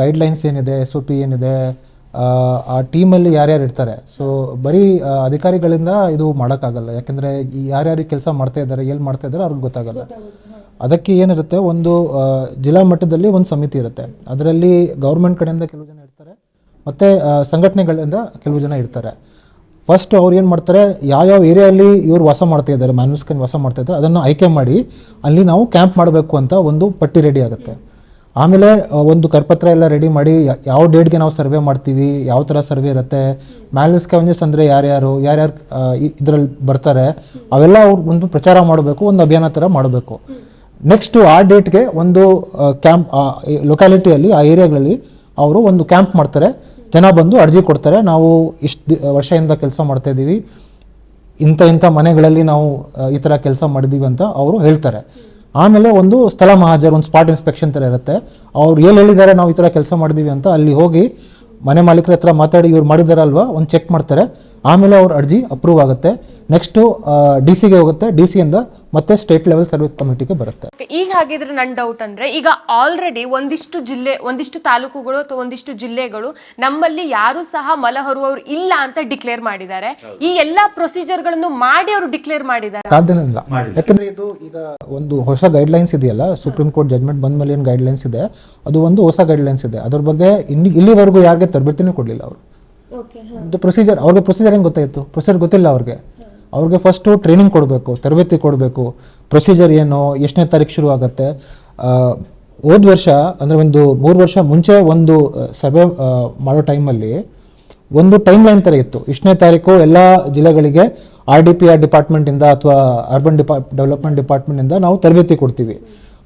[SPEAKER 3] ಗೈಡ್ಲೈನ್ಸ್ ಏನಿದೆ ಎಸ್ ಒ ಪಿ ಏನಿದೆ ಆ, ಟೀಮಲ್ಲಿ ಯಾರ್ಯಾರು ಇರ್ತಾರೆ. ಸೊ ಬರೀ ಅಧಿಕಾರಿಗಳಿಂದ ಇದು ಮಾಡೋಕ್ಕಾಗಲ್ಲ. ಯಾಕೆಂದರೆ ಯಾರ್ಯಾರು ಕೆಲಸ ಮಾಡ್ತಾ ಇದ್ದಾರೆ ಎಲ್ಲಿ ಮಾಡ್ತಾ ಇದ್ದಾರೆ ಅವ್ರಿಗೆ ಗೊತ್ತಾಗಲ್ಲ. ಅದಕ್ಕೆ ಏನಿರುತ್ತೆ ಒಂದು ಜಿಲ್ಲಾ ಮಟ್ಟದಲ್ಲಿ ಒಂದು ಸಮಿತಿ ಇರುತ್ತೆ. ಅದರಲ್ಲಿ ಗೌರ್ಮೆಂಟ್ ಕಡೆಯಿಂದ ಕೆಲವು ಜನ ಇರ್ತಾರೆ ಮತ್ತು ಸಂಘಟನೆಗಳಿಂದ ಕೆಲವು ಜನ ಇರ್ತಾರೆ. ಫಸ್ಟ್ ಅವ್ರು ಏನು ಮಾಡ್ತಾರೆ ಯಾವ್ಯಾವ ಏರಿಯಲ್ಲಿ ಇವರು ವಾಸ ಮಾಡ್ತಾ ಇದ್ದಾರೆ ಮ್ಯಾನ್ಯೂಸ್ಕನ್ ವಾಸ ಮಾಡ್ತಾ ಇದ್ದಾರೆ ಅದನ್ನು ಆಯ್ಕೆ ಮಾಡಿ ಅಲ್ಲಿ ನಾವು ಕ್ಯಾಂಪ್ ಮಾಡಬೇಕು ಅಂತ ಒಂದು ಪಟ್ಟಿ ರೆಡಿ ಆಗುತ್ತೆ. ಆಮೇಲೆ ಒಂದು ಕರ್ಪತ್ರ ಎಲ್ಲ ರೆಡಿ ಮಾಡಿ ಯಾವ ಡೇಟ್ಗೆ ನಾವು ಸರ್ವೆ ಮಾಡ್ತೀವಿ, ಯಾವ ಥರ ಸರ್ವೆ ಇರುತ್ತೆ ಮ್ಯಾಲಿಸ್ ಸ್ಕ್ಯಾವೆಂಜಸ್ ಅಂದರೆ ಯಾರ್ಯಾರು ಯಾರ್ಯಾರು ಇದರಲ್ಲಿ ಬರ್ತಾರೆ, ಅವೆಲ್ಲ ಅವ್ರು ಒಂದು ಪ್ರಚಾರ ಮಾಡಬೇಕು, ಒಂದು ಅಭಿಯಾನ ಥರ ಮಾಡಬೇಕು. ನೆಕ್ಸ್ಟು ಆ ಡೇಟ್ಗೆ ಒಂದು ಕ್ಯಾಂಪ್ ಲೊಕ್ಯಾಲಿಟಿಯಲ್ಲಿ ಆ ಏರಿಯಾಗಳಲ್ಲಿ ಅವರು ಒಂದು ಕ್ಯಾಂಪ್ ಮಾಡ್ತಾರೆ. ಜನ ಬಂದು ಅರ್ಜಿ ಕೊಡ್ತಾರೆ. ನಾವು ಇಷ್ಟು ವರ್ಷದಿಂದ ಕೆಲಸ ಮಾಡ್ತಾ ಇದ್ದೀವಿ. ಇಂಥ ಇಂಥ ಮನೆಗಳಲ್ಲಿ ನಾವು ಈ ಥರ ಕೆಲಸ ಮಾಡಿದ್ದೀವಿ ಅಂತ ಅವರು ಹೇಳ್ತಾರೆ. ಆಮೇಲೆ ಒಂದು ಸ್ಥಳ ಮಹಾಜರ್, ಒಂದು ಸ್ಪಾಟ್ ಇನ್ಸ್ಪೆಕ್ಷನ್ ಥರ ಇರುತ್ತೆ. ಅವ್ರು ಏನು ಹೇಳಿದ್ದಾರೆ, ನಾವು ಈ ಥರ ಕೆಲಸ ಮಾಡಿದ್ದೀವಿ ಅಂತ ಅಲ್ಲಿ ಹೋಗಿ ಮನೆ ಮಾಲೀಕರ ಹತ್ರ ಮಾತಾಡಿ ಇವ್ರು ಮಾಡಿದಾರಲ್ವಾ, ಒಂದು ಚೆಕ್ ಮಾಡ್ತಾರೆ. ಆಮೇಲೆ ಅವ್ರ ಅರ್ಜಿ ಅಪ್ರೂವ್ ಆಗುತ್ತೆ. ನೆಕ್ಸ್ಟು ಡಿ ಸಿಗೆ ಹೋಗುತ್ತೆ. ಡಿ ಇಂದ ಮತ್ತೆ ಸ್ಟೇಟ್ ಲೆವೆಲ್ ಸರ್ವಿಸ್ ಕಮಿಟಿಗೆ ಬರುತ್ತೆ.
[SPEAKER 1] ಈಗ ಹಾಗಿದ್ರೆ ನನ್ನ ಡೌಟ್ ಅಂದ್ರೆ ಈಗ ಆಲ್ರೆಡಿ ಒಂದಿಷ್ಟು ಜಿಲ್ಲೆ ಒಂದಿಷ್ಟು ತಾಲೂಕುಗಳು ಅಥವಾ ಒಂದಿಷ್ಟು ಜಿಲ್ಲೆಗಳು ನಮ್ಮಲ್ಲಿ ಯಾರು ಸಹ ಮಲ ಹೊರುವವರು ಇಲ್ಲ ಅಂತ ಡಿಕ್ಲೇರ್ ಮಾಡಿದ್ದಾರೆ. ಈ ಎಲ್ಲಾ ಪ್ರೊಸೀಜರ್ಗಳನ್ನು ಮಾಡಿ ಅವರು ಡಿಕ್ಲೇರ್ ಮಾಡಿದ್ದಾರೆ.
[SPEAKER 3] ಸಾಧ್ಯನೇ ಇಲ್ಲ. ಯಾಕಂದ್ರೆ ಇದು ಈಗ ಒಂದು ಹೊಸ ಗೈಡ್ಲೈನ್ಸ್ ಇದೆಯಲ್ಲ? ಸುಪ್ರೀಂ ಕೋರ್ಟ್ ಜಜ್ಮೆಂಟ್ ಬಂದ ಮೇಲೆ ಏನು ಗೈಡ್ಲೈನ್ಸ್ ಇದೆ? ಅದು ಒಂದು ಹೊಸ ಗೈಡ್ಲೈನ್ಸ್ ಇದೆ. ಅದ್ರ ಬಗ್ಗೆ ಇಲ್ಲಿ ಇಲ್ಲಿವರೆಗೂ ಯಾರಿಗೆ ತರಬೇತಿನೂ ಕೊಡಲಿಲ್ಲ ಅವರು. ಪ್ರೊಸೀಜರ್ ಅವ್ರಿಗೆ ಪ್ರೊಸೀಜರ್ ಹೆಂಗೆ ಗೊತ್ತಾಯಿತು? ಪ್ರೊಸೀಜರ್ ಗೊತ್ತಿಲ್ಲ ಅವ್ರಿಗೆ. ಅವ್ರಿಗೆ ಫಸ್ಟು ಟ್ರೈನಿಂಗ್ ಕೊಡಬೇಕು, ತರಬೇತಿ ಕೊಡಬೇಕು. ಪ್ರೊಸೀಜರ್ ಏನು, ಎಷ್ಟನೇ ತಾರೀಕು ಶುರು ಆಗುತ್ತೆ? ಹೋದ ವರ್ಷ, ಅಂದರೆ ಒಂದು ಮೂರು ವರ್ಷ ಮುಂಚೆ ಒಂದು ಸರ್ವೆ ಮಾಡೋ ಟೈಮಲ್ಲಿ ಒಂದು ಟೈಮ್ ಲೈನ್ ಥರ ಇತ್ತು. ಇಷ್ಟನೇ ತಾರೀಕು ಎಲ್ಲ ಜಿಲ್ಲೆಗಳಿಗೆ ಆರ್ ಡಿ ಪಿ ಆರ್ ಡಿಪಾರ್ಟ್ಮೆಂಟಿಂದ ಅಥವಾ ಅರ್ಬನ್ ಡಿಪಾ ಡೆವಲಪ್ಮೆಂಟ್ ಡಿಪಾರ್ಟ್ಮೆಂಟಿಂದ ನಾವು ತರಬೇತಿ ಕೊಡ್ತೀವಿ.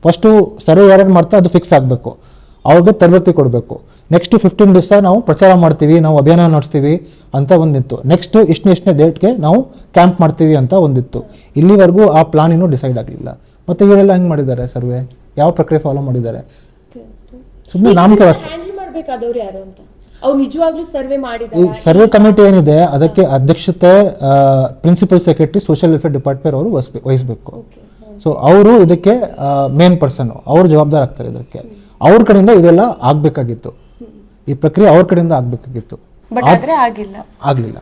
[SPEAKER 3] ಫಸ್ಟು ಸರ್ವೆ ಯಾರ್ಯಾರು ಮಾಡ್ತಾ ಅದು ಫಿಕ್ಸ್ ಆಗಬೇಕು. ಅವ್ರಿಗೆ ತರಬೇತಿ ಕೊಡಬೇಕು. ನೆಕ್ಸ್ಟ್ ಫಿಫ್ಟೀನ್ ದಿವಸ ನಾವು ಪ್ರಚಾರ ಮಾಡ್ತೀವಿ ನಾವು ಅಭಿಯಾನ ನಡೆಸ್ತೀವಿ ಅಂತ ಒಂದಿತ್ತು. ನೆಕ್ಸ್ಟ್ ಇಷ್ಟನೇ ಇಷ್ಟನೇ ಡೇಟ್ಗೆ ನಾವು ಕ್ಯಾಂಪ್ ಮಾಡ್ತೀವಿ ಅಂತ ಒಂದಿತ್ತು. ಇಲ್ಲಿವರೆಗೂ ಆ ಪ್ಲಾನ್ ಇನ್ನೂ ಡಿಸೈಡ್ ಆಗಲಿಲ್ಲ. ಮತ್ತೆ ಇವರೆಲ್ಲ ಹೆಂಗೆ ಮಾಡಿದ್ದಾರೆ ಸರ್ವೆ? ಯಾವ ಪ್ರಕ್ರಿಯೆ ಫಾಲೋ ಮಾಡಿದ್ದಾರೆ? ಸುಮ್ಮನೆ ನಾಮಕ
[SPEAKER 1] ನಿಜವಾಗ್ಲೂ ಸರ್ವೆ
[SPEAKER 3] ಈ
[SPEAKER 1] ಮಾಡಿದ್ದಾರೆ
[SPEAKER 3] ಸರ್ವೆ ಕಮಿಟಿ ಏನಿದೆ ಅದಕ್ಕೆ ಅಧ್ಯಕ್ಷತೆ principal secretary social welfare department ಅವರು ವಹಿಸ್ಬೇಕು. ಸೊ ಅವರು ಇದಕ್ಕೆ ಮೇನ್ ಪರ್ಸನ್ ಅವರು ಜವಾಬ್ದಾರ ಆಗ್ತಾರೆ ಇದಕ್ಕೆ. ಅವ್ರ ಕಡೆಯಿಂದ ಇದೆಲ್ಲ ಆಗಬೇಕಾಗಿತ್ತು. ಈ ಪ್ರಕ್ರಿಯೆ ಅವ್ರ ಕಡೆಯಿಂದ ಆಗಬೇಕಾಗಿತ್ತು.
[SPEAKER 1] ಬಟ್ ಆದ್ರೆ ಆಗಿಲ್ಲ.
[SPEAKER 3] ಆಗಲಿಲ್ಲ.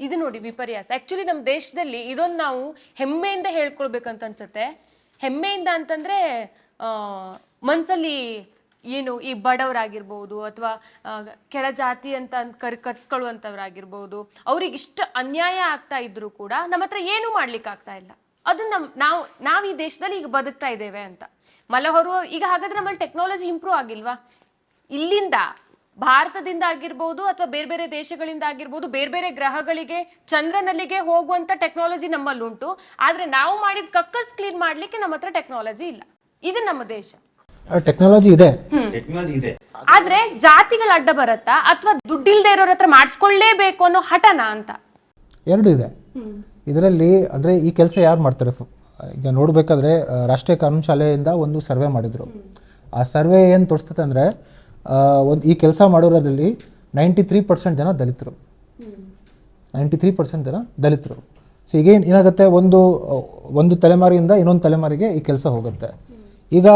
[SPEAKER 1] ಇದು ನೋಡಿ ವಿಪರ್ಯಾಸ. ಆಕ್ಚುಲಿ ನಮ್ಮ ದೇಶದಲ್ಲಿ ಇದೊಂದು ನಾವು ಹೆಮ್ಮೆಯಿಂದ ಹೇಳ್ಕೊಳ್ಬೇಕಂತ ಅನ್ಸುತ್ತೆ. ಹೆಮ್ಮೆಯಿಂದ ಅಂತಂದ್ರೆ ಆ, ಮನ್ಸಲ್ಲಿ ಏನು ಈ ಬಡವರಾಗಿರ್ಬೋದು ಅಥವಾ ಕೆಳ ಜಾತಿ ಅಂತ ಕರ್ ಕರ್ಸ್ಕೊಳ್ಳುವಂಥವ್ರಾಗಿರ್ಬೋದು. ಅವ್ರಿಗೆ ಇಷ್ಟು ಅನ್ಯಾಯ ಆಗ್ತಾ ಇದ್ರು ಕೂಡ ನಮ್ಮ ಹತ್ರ ಏನು ಮಾಡ್ಲಿಕ್ಕೆ ಆಗ್ತಾ ಇಲ್ಲ. ಅದನ್ನ ನಮ್ ನಾವು ನಾವು ಈ ದೇಶದಲ್ಲಿ ಈಗ ಬದುಕ್ತಾ ಇದ್ದೇವೆ ಅಂತ. ಮಲ ಹೊರುವ ಈಗ ಹಾಗಾದ್ರೆ ನಮ್ಮಲ್ಲಿ ಟೆಕ್ನಾಲಜಿ ಇಂಪ್ರೂವ್ ಆಗಿಲ್ವಾ? ಇಲ್ಲಿಂದ ಭಾರತದಿಂದ ಆಗಿರ್ಬೋದು ಅಥವಾ ಬೇರೆ ಬೇರೆ ದೇಶಗಳಿಂದ ಆಗಿರ್ಬೋದು ಬೇರೆ ಬೇರೆ ಗ್ರಹಗಳಿಗೆ ಚಂದ್ರನಲ್ಲಿಗೆ ಹೋಗುವಂತ ಟೆಕ್ನಾಲಜಿ ನಮ್ಮಲ್ಲಿ ಉಂಟು ಆದ್ರೆ ನಾವು ಮಾಡಿದ ಕಕ್ಕಸ್ ಕ್ಲೀನ್ ಮಾಡ್ಲಿಕ್ಕೆ ನಮ್ಮ ಹತ್ರ ಟೆಕ್ನಾಲಜಿ ಇಲ್ಲ. ಇದು ನಮ್ಮ ದೇಶ.
[SPEAKER 3] ಟೆಕ್ನಾಲಜಿ ಇದೆ.
[SPEAKER 2] ಇದೆ.
[SPEAKER 1] ಆದ್ರೆ ಜಾತಿಗಳ ಅಡ್ಡ ಬರತ್ತಾ ಅಥವಾ ದುಡ್ಡಿಲ್ದೇ ಇರೋರ ಹತ್ರ ಮಾಡಿಸ್ಕೊಳ್ಳೇಬೇಕು ಅನ್ನೋ ಹಠನ ಅಂತ?
[SPEAKER 3] ಎರಡು ಇದೆ. ಇದರಲ್ಲಿ ಅಂದ್ರೆ ಈ ಕೆಲಸ ಯಾರು ಮಾಡ್ತಾರೆ? ಈಗ ನೋಡಬೇಕಾದ್ರೆ ರಾಷ್ಟ್ರೀಯ ಕಾನೂನು ಶಾಲೆಯಿಂದ ಒಂದು ಸರ್ವೆ ಮಾಡಿದ್ರು. ಆ ಸರ್ವೆ ಏನು ತೋರಿಸ್ತದೆ ಅಂದರೆ ಒಂದು ಈ ಕೆಲಸ ಮಾಡೋರಲ್ಲಿ ನೈಂಟಿ ತ್ರೀ ಪರ್ಸೆಂಟ್ ಜನ ದಲಿತರು. ನೈಂಟಿ ತ್ರೀ ಪರ್ಸೆಂಟ್ ಜನ ದಲಿತರು. ಸೊ ಈಗ ಏನ್- ಏನಾಗುತ್ತೆ? ಒಂದು ಒಂದು ತಲೆಮಾರಿಯಿಂದ ಇನ್ನೊಂದು ತಲೆಮಾರಿಗೆ ಈ ಕೆಲಸ ಹೋಗುತ್ತೆ. ಈಗ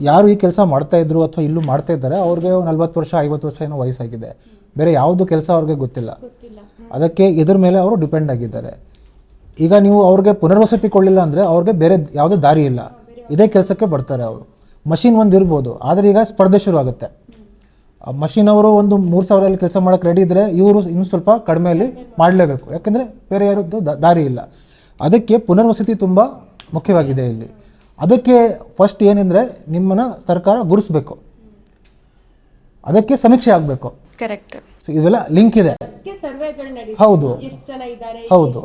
[SPEAKER 3] ಯಾರು ಈ ಕೆಲಸ ಮಾಡ್ತಾ ಇದ್ರು ಅಥವಾ ಇಲ್ಲೂ ಮಾಡ್ತಾ ಇದ್ದಾರೆ ಅವ್ರಿಗೆ ನಲ್ವತ್ತು ವರ್ಷ ಐವತ್ತು ವರ್ಷ ಏನೋ ವಯಸ್ಸಾಗಿದೆ. ಬೇರೆ ಯಾವುದು ಕೆಲಸ ಅವ್ರಿಗೆ ಗೊತ್ತಿಲ್ಲ. ಅದಕ್ಕೆ ಇದ್ರ ಮೇಲೆ ಅವರು ಡಿಪೆಂಡ್ ಆಗಿದ್ದಾರೆ. ಈಗ ನೀವು ಅವ್ರಿಗೆ ಪುನರ್ವಸತಿ ಕೊಡಲಿಲ್ಲ ಅಂದರೆ ಅವ್ರಿಗೆ ಬೇರೆ ಯಾವುದೇ ದಾರಿ ಇಲ್ಲ. ಇದೇ ಕೆಲಸಕ್ಕೆ ಬರ್ತಾರೆ ಅವರು. ಮಷಿನ್ ಒಂದು ಇರ್ಬೋದು ಆದರೆ ಈಗ ಸ್ಪರ್ಧೆ ಶುರು ಆಗುತ್ತೆ. ಮಷಿನ್ ಅವರು ಒಂದು ಮೂರು ಸಾವಿರಲ್ಲಿ ಕೆಲಸ ಮಾಡೋಕ್ಕೆ ರೆಡಿ ಇದ್ದರೆ ಇವರು ಇನ್ನೂ ಸ್ವಲ್ಪ ಕಡಿಮೆಯಲ್ಲಿ ಮಾಡಲೇಬೇಕು. ಯಾಕೆಂದರೆ ಬೇರೆ ಯಾರದ್ದು ದ- ದಾರಿ ಇಲ್ಲ. ಅದಕ್ಕೆ ಪುನರ್ವಸತಿ ತುಂಬ ಮುಖ್ಯವಾಗಿದೆ ಇಲ್ಲಿ. ಅದಕ್ಕೆ ಫಸ್ಟ್ ಏನೆಂದರೆ ನಿಮ್ಮನ್ನು ಸರ್ಕಾರ ಗುರುಸ್ಬೇಕು. ಅದಕ್ಕೆ ಸಮೀಕ್ಷೆ ಆಗಬೇಕು.
[SPEAKER 1] ಕರೆಕ್ಟ್
[SPEAKER 3] ಸೊ ಇದೆಲ್ಲ ಲಿಂಕ್ ಇದೆ. ಹೌದು. ಹೌದು.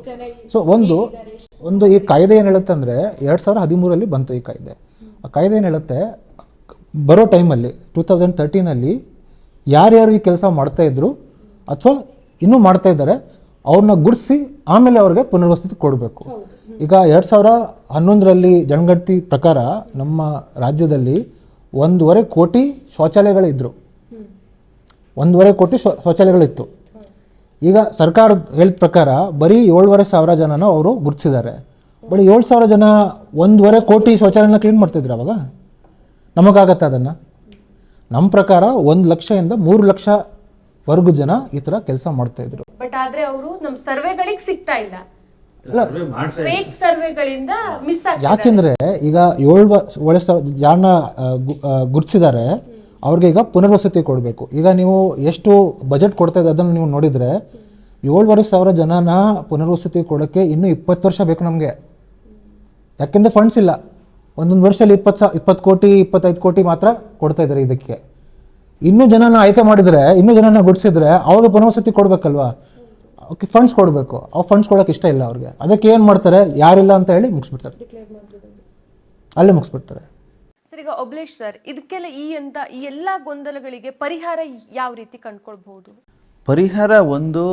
[SPEAKER 3] ಸೊ ಒಂದು ಒಂದು ಈ ಕಾಯ್ದೆ ಏನು ಹೇಳುತ್ತೆ ಅಂದರೆ ಎರಡು ಸಾವಿರದ ಹದಿಮೂರಲ್ಲಿ ಬಂತು ಈ ಕಾಯ್ದೆ. ಆ ಕಾಯ್ದೆ ಏನು ಹೇಳುತ್ತೆ ಬರೋ ಟೈಮಲ್ಲಿ ಟೂ ತೌಸಂಡ್ ತರ್ಟೀನಲ್ಲಿ ಯಾರ್ಯಾರು ಈ ಕೆಲಸ ಮಾಡ್ತಾಯಿದ್ರು ಅಥವಾ ಇನ್ನೂ ಮಾಡ್ತಾ ಇದ್ದಾರೆ ಅವ್ರನ್ನ ಗುರುತಿಸಿ ಆಮೇಲೆ ಅವ್ರಿಗೆ ಪುನರ್ವಸತಿ ಕೊಡಬೇಕು. ಈಗ ಎರಡು ಸಾವಿರ ಹನ್ನೊಂದರಲ್ಲಿ ಜನಗಣತಿ ಪ್ರಕಾರ ನಮ್ಮ ರಾಜ್ಯದಲ್ಲಿ ಒಂದೂವರೆ ಕೋಟಿ ಶೌಚಾಲಯಗಳಿದ್ದರು ಒಂದೂವರೆ ಕೋಟಿ ಶೌ ಶೌಚಾಲಯಗಳಿತ್ತು. ಈಗ ಸರ್ಕಾರ ಹೇಳಿದ ಪ್ರಕಾರ ಬರೀ ಏಳುವರೆ ಸಾವಿರ ಜನನ ಅವರು ಗುರುತಿಸಿದ್ದಾರೆ ಬರೀ ಏಳು ಸಾವಿರ ಜನ ಒಂದೂವರೆ ಕೋಟಿ ಶೌಚಾಲಯನ ಕ್ಲೀನ್ ಮಾಡ್ತಿದ್ರು ಅವಾಗ? ನಮಗಾಗತ್ತೆ ಅದನ್ನು? ನಮ್ಮ ಪ್ರಕಾರ ಒಂದು ಲಕ್ಷದಿಂದ ಮೂರು ಲಕ್ಷವರೆಗೂ ಜನ ಈ ಥರ ಕೆಲಸ ಮಾಡ್ತಾಯಿದ್ರು
[SPEAKER 1] ಬಟ್ ಆದ್ರೆ ಅವರು ನಮ್ಮ ಸರ್ವೆಗಳಿಗೆ ಸಿಗ್ತಾ ಇಲ್ಲ. ಫೇಕ್ ಸರ್ವೆಗಳಿಂದ ಮಿಸ್ ಆಗ್ತದೆ
[SPEAKER 3] ಯಾಕೆಂದರೆ ಈಗ ಏಳು ಒಳ್ಳೆ ಸಾವಿರ ಜನ ಗುರುತಿಸಿದ್ದಾರೆ ಅವ್ರಿಗೆ ಈಗ ಪುನರ್ವಸತಿ ಕೊಡಬೇಕು. ಈಗ ನೀವು ಎಷ್ಟು ಬಜೆಟ್ ಕೊಡ್ತಾ ಇದೆ ಅದನ್ನು ನೀವು ನೋಡಿದರೆ ಏಳುವರೆ ಸಾವಿರ ಜನನ ಪುನರ್ವಸತಿ ಕೊಡೋಕ್ಕೆ ಇನ್ನೂ ಇಪ್ಪತ್ತು ವರ್ಷ ಬೇಕು ನಮಗೆ. ಯಾಕೆಂದರೆ ಫಂಡ್ಸ್ ಇಲ್ಲ. ಒಂದೊಂದು ವರ್ಷದಲ್ಲಿ ಇಪ್ಪತ್ತು ಸಾ ಇಪ್ಪತ್ತು ಕೋಟಿ ಇಪ್ಪತ್ತೈದು ಕೋಟಿ ಮಾತ್ರ ಕೊಡ್ತಾ ಇದ್ದಾರೆ ಇದಕ್ಕೆ. ಇನ್ನೂ ಜನನ ಆಯ್ಕೆ ಮಾಡಿದರೆ ಇನ್ನೂ ಜನನ ಗುಡಿಸಿದ್ರೆ ಅವ್ರಿಗೆ ಪುನರ್ವಸತಿ ಕೊಡಬೇಕಲ್ವಾ? ಓಕೆ ಫಂಡ್ಸ್ ಕೊಡಬೇಕು. ಅವ್ರು ಫಂಡ್ಸ್ ಕೊಡೋಕೆ ಇಷ್ಟ ಇಲ್ಲ ಅವ್ರಿಗೆ. ಅದಕ್ಕೆ ಏನು ಮಾಡ್ತಾರೆ? ಯಾರಿಲ್ಲ ಅಂತ ಹೇಳಿ ಮುಗಿಸ್ಬಿಡ್ತಾರೆ. ಅಲ್ಲೇ ಮುಗಿಸ್ಬಿಡ್ತಾರೆ.
[SPEAKER 1] ಸರ್ ಈಗ ಒಬ್ಲೇಶ್ ಸರ್ ಇದಕ್ಕೆಲ್ಲ ಈ ಅಂತ ಈ ಎಲ್ಲ ಗೊಂದಲಗಳಿಗೆ ಪರಿಹಾರ ಯಾವ ರೀತಿ ಕಂಡುಕೊಳ್ಬಹುದು?
[SPEAKER 2] ಪರಿಹಾರ ಒಂದು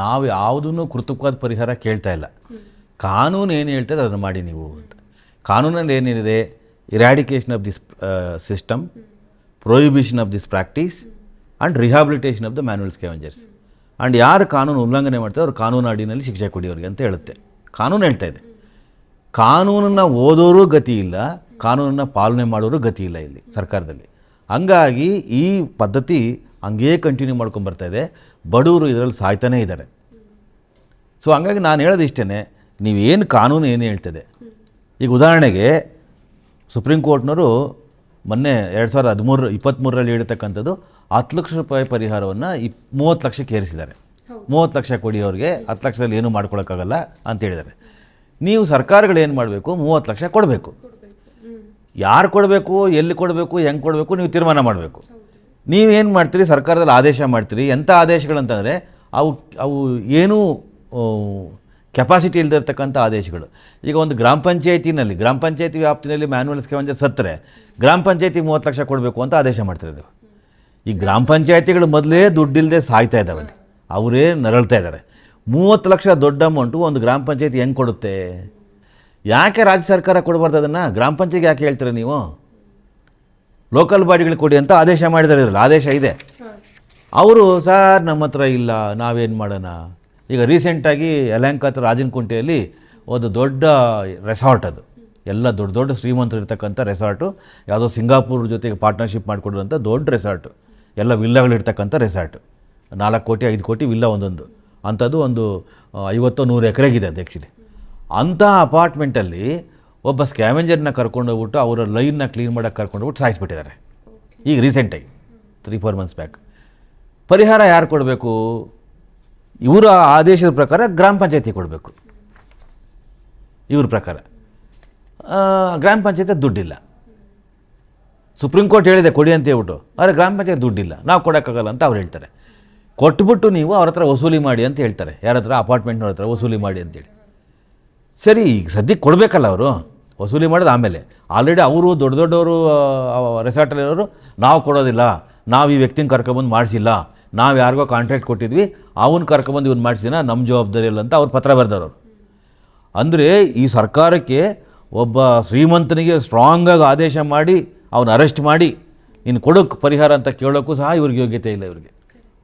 [SPEAKER 2] ನಾವು ಯಾವುದನ್ನು ಕೃತಕವಾದ ಪರಿಹಾರ ಕೇಳ್ತಾ ಇಲ್ಲ. ಕಾನೂನು ಏನು ಹೇಳ್ತದೆ ಅದನ್ನು ಮಾಡಿ ನೀವು ಅಂತ. ಕಾನೂನಲ್ಲಿ ಏನಿದೆ? Eradication of this system prohibition of this practice and rehabilitation of the manual scavengers and ಯಾರು ಕಾನೂನು ಉಲ್ಲಂಘನೆ ಮಾಡ್ತಾರೆ ಅವ್ರು ಕಾನೂನು ಅಡಿನಲ್ಲಿ ಶಿಕ್ಷೆ ಕೊಡಿಯೋರಿಗೆ ಅಂತ ಹೇಳುತ್ತೆ. ಕಾನೂನು ಹೇಳ್ತಾ ಇದೆ. ಕಾನೂನನ್ನು ಓದೋರು ಗತಿ ಇಲ್ಲ, ಕಾನೂನನ್ನು ಪಾಲನೆ ಮಾಡೋರು ಗತಿ ಇಲ್ಲ ಇಲ್ಲಿ ಸರ್ಕಾರದಲ್ಲಿ. ಹಂಗಾಗಿ ಈ ಪದ್ಧತಿ ಹಂಗೇ ಕಂಟಿನ್ಯೂ ಮಾಡ್ಕೊಂಡು ಬರ್ತಾ ಇದೆ. ಬಡವರು ಇದರಲ್ಲಿ ಸಾಯ್ತಾನೇ ಇದ್ದಾರೆ. ಸೊ ಹಂಗಾಗಿ ನಾನು ಹೇಳೋದು ಇಷ್ಟೇ ನೀವೇನು ಕಾನೂನು ಏನು ಹೇಳ್ತದೆ? ಈಗ ಉದಾಹರಣೆಗೆ ಸುಪ್ರೀಂ ಕೋರ್ಟ್ನವರು ಮೊನ್ನೆ ಎರಡು ಸಾವಿರದ ಹದಿಮೂರು ಇಪ್ಪತ್ತ್ಮೂರರಲ್ಲಿ ಹೇಳ್ತಕ್ಕಂಥದ್ದು ಹತ್ತು ಲಕ್ಷ ರೂಪಾಯಿ ಪರಿಹಾರವನ್ನು ಇಪ್ ಮೂವತ್ತು ಲಕ್ಷಕ್ಕೆ ಏರಿಸಿದ್ದಾರೆ. ಮೂವತ್ತು ಲಕ್ಷ ಕೊಡಿ ಅವ್ರಿಗೆ ಹತ್ತು ಲಕ್ಷದಲ್ಲಿ ಏನೂ ಮಾಡ್ಕೊಳಕ್ಕಾಗಲ್ಲ ಅಂತ ಹೇಳಿದ್ದಾರೆ. ನೀವು ಸರ್ಕಾರಗಳು ಏನು ಮಾಡಬೇಕು? ಮೂವತ್ತು ಲಕ್ಷ ಕೊಡಬೇಕು. ಯಾರು ಕೊಡಬೇಕು ಎಲ್ಲಿ ಕೊಡಬೇಕು ಹೆಂಗೆ ಕೊಡಬೇಕು ನೀವು ತೀರ್ಮಾನ ಮಾಡಬೇಕು. ನೀವೇನು ಮಾಡ್ತೀರಿ? ಸರ್ಕಾರದಲ್ಲಿ ಆದೇಶ ಮಾಡ್ತೀರಿ. ಎಂಥ ಆದೇಶಗಳಂತಂದರೆ ಅವು ಅವು ಏನೂ ಕೆಪಾಸಿಟಿ ಇಲ್ಲದಿರ್ತಕ್ಕಂಥ ಆದೇಶಗಳು. ಈಗ ಒಂದು ಗ್ರಾಮ ಪಂಚಾಯತಿನಲ್ಲಿ ಗ್ರಾಮ ಪಂಚಾಯತಿ ವ್ಯಾಪ್ತಿನಲ್ಲಿ ಮ್ಯಾನ್ಯಲ್ ಸ್ಕೆವೆಂಜರ್ ಸತ್ತರೆ ಗ್ರಾಮ ಪಂಚಾಯತಿ ಮೂವತ್ತು ಲಕ್ಷ ಕೊಡಬೇಕು ಅಂತ ಆದೇಶ ಮಾಡ್ತಾರೆ ನೀವು ಈ ಗ್ರಾಮ ಪಂಚಾಯತಿಗಳು ಮೊದಲೇ ದುಡ್ಡಿಲ್ಲದೆ ಸಾಯ್ತಾ ಇದ್ದಾವೆ ಅವರೇ ನರಳ್ತಾ ಇದ್ದಾರೆ. ಮೂವತ್ತು ಲಕ್ಷ ದೊಡ್ಡ ಅಮೌಂಟು ಒಂದು ಗ್ರಾಮ ಪಂಚಾಯತಿ ಹೆಂಗೆ ಕೊಡುತ್ತೆ? ಯಾಕೆ ರಾಜ್ಯ ಸರ್ಕಾರ ಕೊಡಬಾರ್ದು ಅದನ್ನು? ಗ್ರಾಮ ಪಂಚಾಯತ್ ಯಾಕೆ ಹೇಳ್ತೀರಾ ನೀವು? ಲೋಕಲ್ ಬಾಡಿಗಳಿಗೆ ಕೊಡಿ ಅಂತ ಆದೇಶ ಮಾಡಿದ್ದಾರೆ ಇದರಲ್ಲಿ. ಆದೇಶ ಇದೆ. ಅವರು ಸರ್ ನಮ್ಮ ಹತ್ರ ಇಲ್ಲ ನಾವೇನು ಮಾಡೋಣ? ಈಗ ರೀಸೆಂಟಾಗಿ ಯಲಹಂಕ ರಾಜನಕುಂಟೆಯಲ್ಲಿ ಒಂದು ದೊಡ್ಡ ರೆಸಾರ್ಟ್ ಅದು. ಎಲ್ಲ ದೊಡ್ಡ ದೊಡ್ಡ ಶ್ರೀಮಂತರು ಇರ್ತಕ್ಕಂಥ ರೆಸಾರ್ಟು. ಯಾವುದೋ ಸಿಂಗಾಪುರ್ ಜೊತೆಗೆ ಪಾರ್ಟ್ನರ್ಶಿಪ್ ಮಾಡಿಕೊಡುವಂಥ ದೊಡ್ಡ ರೆಸಾರ್ಟು. ಎಲ್ಲ ವಿಲ್ಲಾಗಳಿರ್ತಕ್ಕಂಥ ರೆಸಾರ್ಟ್. ನಾಲ್ಕು ಕೋಟಿ, ಐದು ಕೋಟಿ ವಿಲ್ಲ ಒಂದೊಂದು. ಅಂಥದ್ದು ಒಂದು ಐವತ್ತು ನೂರು ಎಕರೆಗಿದೆ ಅದು ಆ್ಯಕ್ಚುಲಿ ಅಂಥ ಅಪಾರ್ಟ್ಮೆಂಟಲ್ಲಿ ಒಬ್ಬ ಸ್ಕ್ಯಾವೆಂಜರ್ನ ಕರ್ಕೊಂಡೋಗ್ಬಿಟ್ಟು ಅವರ ಲೈನ್ನ ಕ್ಲೀನ್ ಮಾಡೋಕ್ಕೆ ಕರ್ಕೊಂಡೋಗ್ಬಿಟ್ಟು ಸಾಯಿಸ್ಬಿಟ್ಟಿದ್ದಾರೆ. ಈಗ ರೀಸೆಂಟಾಗಿ ತ್ರೀ ಫೋರ್ ಮಂತ್ಸ್ ಬ್ಯಾಕ್ ಪರಿಹಾರ ಯಾರು ಕೊಡಬೇಕು? ಇವರ ಆದೇಶದ ಪ್ರಕಾರ ಗ್ರಾಮ ಪಂಚಾಯತಿ ಕೊಡಬೇಕು. ಇವ್ರ ಪ್ರಕಾರ. ಗ್ರಾಮ ಪಂಚಾಯತಿ ದುಡ್ಡಿಲ್ಲ. ಸುಪ್ರೀಂ ಕೋರ್ಟ್ ಹೇಳಿದೆ, ಕೊಡಿ ಅಂತ ಹೇಳ್ಬಿಟ್ಟು. ಆದರೆ ಗ್ರಾಮ ಪಂಚಾಯತ್ ದುಡ್ಡಿಲ್ಲ. ನಾವು ಕೊಡೋಕ್ಕಾಗಲ್ಲ ಅಂತ ಅವ್ರು ಹೇಳ್ತಾರೆ. ಕೊಟ್ಬಿಟ್ಟು ನೀವು ಅವ್ರ ಹತ್ರ ವಸೂಲಿ ಮಾಡಿ ಅಂತ ಹೇಳ್ತಾರೆ. ಯಾರ ಹತ್ರ? ಅಪಾರ್ಟ್ಮೆಂಟ್ನವ್ರ ಹತ್ರ ವಸೂಲಿ ಮಾಡಿ ಅಂತೇಳಿ. ಸರಿ, ಈಗ ಸದ್ಯಕ್ಕೆ ಕೊಡಬೇಕಲ್ಲ ಅವರು. ವಸೂಲಿ ಮಾಡೋದು ಆಮೇಲೆ. ಆಲ್ರೆಡಿ ಅವರು ದೊಡ್ಡ ದೊಡ್ಡವರು ರೆಸಾರ್ಟಲ್ಲಿರೋರು ನಾವು ಕೊಡೋದಿಲ್ಲ. ನಾವು ಈ ವ್ಯಕ್ತಿನ ಕರ್ಕೊಬಂದು ಮಾಡಿಸಿಲ್ಲ. ನಾವು ಯಾರಿಗೋ ಕಾಂಟ್ರಾಕ್ಟ್ ಕೊಟ್ಟಿದ್ವಿ ಅವನು ಕರ್ಕೊಂಬಂದು ಇವ್ನು ಮಾಡಿಸಿದ ನಮ್ಮ ಜವಾಬ್ದಾರಿ ಇಲ್ಲ ಅಂತ ಅವ್ರು ಪತ್ರ ಬರೆದವರು ಅಂದರೆ ಈ ಸರ್ಕಾರಕ್ಕೆ ಒಬ್ಬ ಶ್ರೀಮಂತನಿಗೆ ಸ್ಟ್ರಾಂಗಾಗಿ ಆದೇಶ ಮಾಡಿ ಅವನ ಅರೆಸ್ಟ್ ಮಾಡಿ ಇನ್ನು ಕೊಡೋಕ್ಕೆ ಪರಿಹಾರ ಅಂತ ಕೇಳೋಕ್ಕೂ ಸಹ ಇವ್ರಿಗೆ ಯೋಗ್ಯತೆ ಇಲ್ಲ ಇವ್ರಿಗೆ.